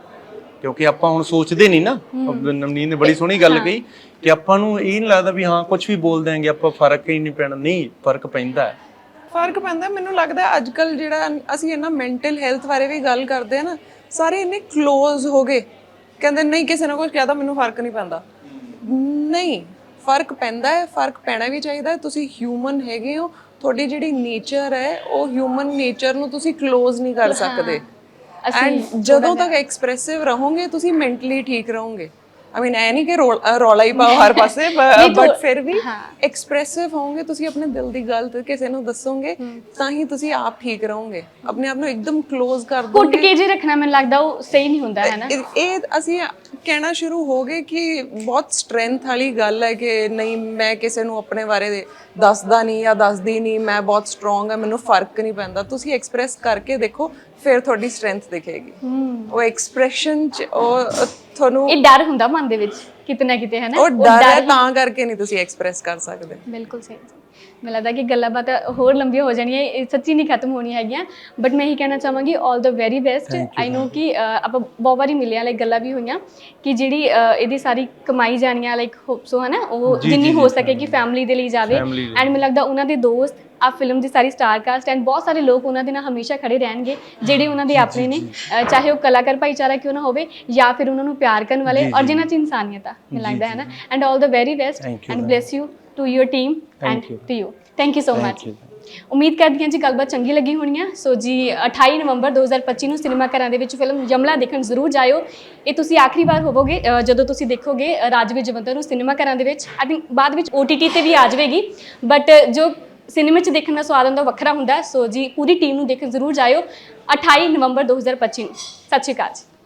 ਕਿਉਂਕਿ ਆਪਾਂ ਹੁਣ ਸੋਚਦੇ ਨਹੀਂ ਨਾ। ਨਵਨੀਤ ਨੇ ਬੜੀ ਸੋਹਣੀ ਗੱਲ ਕਹੀ ਕਿ ਆਪਾਂ ਨੂੰ ਇਹ ਨਹੀਂ ਲੱਗਦਾ ਵੀ ਹਾਂ ਕੁਝ ਵੀ ਬੋਲ ਦਿਆਂਗੇ ਆਪਾਂ ਫ਼ਰਕ ਹੀ ਨਹੀਂ ਪੈਣਾ। ਨਹੀਂ ਫ਼ਰਕ ਪੈਂਦਾ ਹੈ। ਫ਼ਰਕ ਪੈਂਦਾ। ਮੈਨੂੰ ਲੱਗਦਾ ਅੱਜ ਕੱਲ ਜਿਹੜਾ ਅਸੀਂ ਇਹਨਾਂ ਮੈਂਟਲ ਹੈਲਥ ਬਾਰੇ ਵੀ ਗੱਲ ਕਰਦੇ ਆ ਨਾ ਸਾਰੇ ਇੰਨੇ ক্লোਜ਼ ਹੋ ਗਏ। ਕਹਿੰਦੇ ਨਹੀਂ ਕਿਸੇ ਨੇ ਕੁਝ ਕਿਹਾ ਮੈਨੂੰ ਫ਼ਰਕ ਨਹੀਂ ਪੈਂਦਾ। ਨਹੀਂ ਫ਼ਰਕ ਪੈਂਦਾ ਹੈ ਫ਼ਰਕ ਪੈਣਾ ਵੀ ਚਾਹੀਦਾ ਹੈ। ਤੁਸੀਂ ਹਿਊਮਨ ਹੈਗੇ ਹੋ ਤੁਹਾਡੀ ਜਿਹੜੀ ਨੇਚਰ ਹੈ ਉਹ ਹਿਊਮਨ ਨੇਚਰ ਨੂੰ ਤੁਸੀਂ ਕਲੋਜ਼ ਨਹੀਂ ਕਰ ਸਕਦੇ। ਐਂਡ ਜਦੋਂ ਤੱਕ ਐਕਸਪ੍ਰੈਸਿਵ ਰਹੋਗੇ ਤੁਸੀਂ ਮੈਂਟਲੀ ਠੀਕ ਰਹੋਗੇ। ਆਈ ਮੀਨ ਐ ਨਹੀਂ ਕਿ ਰੌਲ- ਹੀ ਪਾਓ ਹਰ ਪਾਸੇ ਬਟ ਫਿਰ ਵੀ ਐਕਸਪ੍ਰੈਸਿਵ ਹੋਵੋਗੇ ਤੁਸੀਂ ਆਪਣੇ ਦਿਲ ਦੀ ਗੱਲ ਤੇ ਕਿਸੇ ਨੂੰ ਦੱਸੋਗੇ ਤਾਂ ਹੀ ਤੁਸੀਂ ਆਪ ਠੀਕ ਰਹੋਗੇ। ਆਪਣੇ ਆਪ ਨੂੰ ਇੱਕਦਮ ক্লোਜ਼ ਕਰ ਦੋ ਕੁੱਟ ਕੇ ਜੇ ਰੱਖਣਾ ਮੈਨੂੰ ਲੱਗਦਾ ਉਹ ਸਹੀ ਨਹੀਂ ਹੁੰਦਾ ਹੈ ਨਾ? ਇਹ ਅਸੀਂ ਕਹਿਣਾ ਸ਼ੁਰੂ ਹੋ ਗਏ ਕਿ ਬਹੁਤ ਸਟਰੈਂਥ ਵਾਲੀ ਗੱਲ ਹੈ ਕਿ ਨਹੀਂ ਮੈਂ ਕਿਸੇ ਨੂੰ ਆਪਣੇ ਬਾਰੇ ਦੱਸਦਾ ਨਹੀਂ ਜਾਂ ਦੱਸਦੀ ਨਹੀਂ ਮੈਂ ਬਹੁਤ ਸਟਰੋਂਗ ਹਾਂ ਮੈਨੂੰ ਫ਼ਰਕ ਨਹੀਂ ਪੈਂਦਾ। ਤੁਸੀਂ ਐਕਸਪ੍ਰੈਸ ਕਰਕੇ ਦੇਖੋ ਫਿਰ ਤੁਹਾਡੀ ਸਟਰੈਂਥ ਦਿਖੇਗੀ। ਉਹ ਐਕਸਪ੍ਰੈਸ਼ਨ ਚ ਉਹ ਤੁਹਾਨੂੰ ਇਹ ਡਰ ਹੁੰਦਾ ਮਨ ਦੇ ਵਿੱਚ ਕਿਤੇ ਨਾ ਕਿਤੇ ਹੈ ਨਾ? ਉਹ ਡਰ ਤਾਂ ਕਰਕੇ ਨਹੀਂ ਤੁਸੀਂ ਐਕਸਪ੍ਰੈਸ ਕਰ ਸਕਦੇ। ਬਿਲਕੁਲ ਸਹੀ। ਮੈਨੂੰ ਲੱਗਦਾ ਕਿ ਗੱਲਾਂ ਬਾਤਾਂ ਹੋਰ ਲੰਬੀਆਂ ਹੋ ਜਾਣੀਆਂ ਇਹ ਸੱਚੀ ਨਹੀਂ ਖਤਮ ਹੋਣੀਆਂ ਹੈਗੀਆਂ। ਬਟ ਮੈਂ ਇਹੀ ਕਹਿਣਾ ਚਾਹਾਂਗੀ 올 ਦਾ ਵੈਰੀ ਬੈਸਟ ਆਈ ਨੋ ਕਿ ਆਪਾਂ ਬਹੁਤ ਵਾਰੀ ਮਿਲਿਆ ਲਾਈਕ ਗੱਲਾਂ ਵੀ ਹੋਈਆਂ ਕਿ ਜਿਹੜੀ ਇਹਦੀ ਸਾਰੀ ਕਮਾਈ ਜਾਣੀਆਂ ਲਾਈਕ ਹੋਪ ਸੋ ਹੈ ਨਾ ਉਹ ਜਿੰਨੀ ਹੋ ਸਕੇ ਕਿ ਫੈਮਿਲੀ ਦੇ ਲਈ ਜਾਵੇ। ਐਂਡ ਮੈਨੂੰ ਲੱਗਦਾ ਉਹਨਾਂ ਦੇ ਦੋਸਤ ਆ ਫਿਲਮ ਦੀ ਸਾਰੀ ਸਟਾਰ ਕਾਸਟ ਐਂਡ ਬਹੁਤ ਸਾਰੇ ਲੋਕ ਉਹਨਾਂ ਦੇ ਨਾਲ ਹਮੇਸ਼ਾ ਖੜੇ ਰਹਿਣਗੇ ਜਿਹੜੇ ਉਹਨਾਂ ਦੇ ਆਪਣੇ ਨੇ ਚਾਹੇ ਉਹ ਕਲਾਕਾਰ ਭਾਈਚਾਰਾ ਕਿਉਂ ਨਾ ਹੋਵੇ ਜਾਂ ਫਿਰ ਉਹਨਾਂ ਨੂੰ ਪਿਆਰ ਕਰਨ ਵਾਲੇ ਔਰ ਜਿਨ੍ਹਾਂ 'ਚ ਇਨਸਾਨੀਅਤ ਆ ਮੈਨੂੰ ਲੱਗਦਾ ਹੈ ਨਾ and 올 the very best and. Bless you to your team and Thank you. To you thank you so much you. ਉਮੀਦ ਕਰਦੀ ਹਾਂ ਜੀ ਗੱਲਬਾਤ ਚੰਗੀ ਲੱਗੀ ਹੋਣੀ ਆ ਸੋ ਜੀ 28 ਨਵੰਬਰ 2025 ਨੂੰ ਸਿਨੇਮਾ ਘਰਾਂ ਦੇ ਵਿੱਚ ਫਿਲਮ ਯਮਲਾ ਦੇਖਣ ਜ਼ਰੂਰ ਜਾਇਓ। ਇਹ ਤੁਸੀਂ ਆਖਰੀ ਵਾਰ ਹੋਵੋਗੇ ਅ, ਜਦੋਂ ਤੁਸੀਂ ਦੇਖੋਗੇ ਅ, ਰਾਜਵੀਰ ਜਵੰਦਰ ਨੂੰ ਸਿਨੇਮਾ ਘਰਾਂ ਦੇ ਵਿੱਚ। ਆਈ ਥਿੰਕ ਬਾਅਦ ਵਿੱਚ OTT ਤੇ ਵੀ ਆ ਜਾਵੇਗੀ। ਬਟ ਜੋ ਸਿਨੇਮਾ 'ਚ ਦੇਖਣ ਦਾ ਸਵਾਦ ਹੁੰਦਾ ਉਹ ਵੱਖਰਾ ਹੁੰਦਾ। ਸੋ ਜੀ ਪੂਰੀ ਟੀਮ ਨੂੰ ਦੇਖਣ ਜ਼ਰੂਰ ਜਾਇਓ। 28 ਨਵੰਬਰ 2025 ਨੂੰ। ਸਤਿ ਸ਼੍ਰੀ ਅਕਾਲ ਜੀ।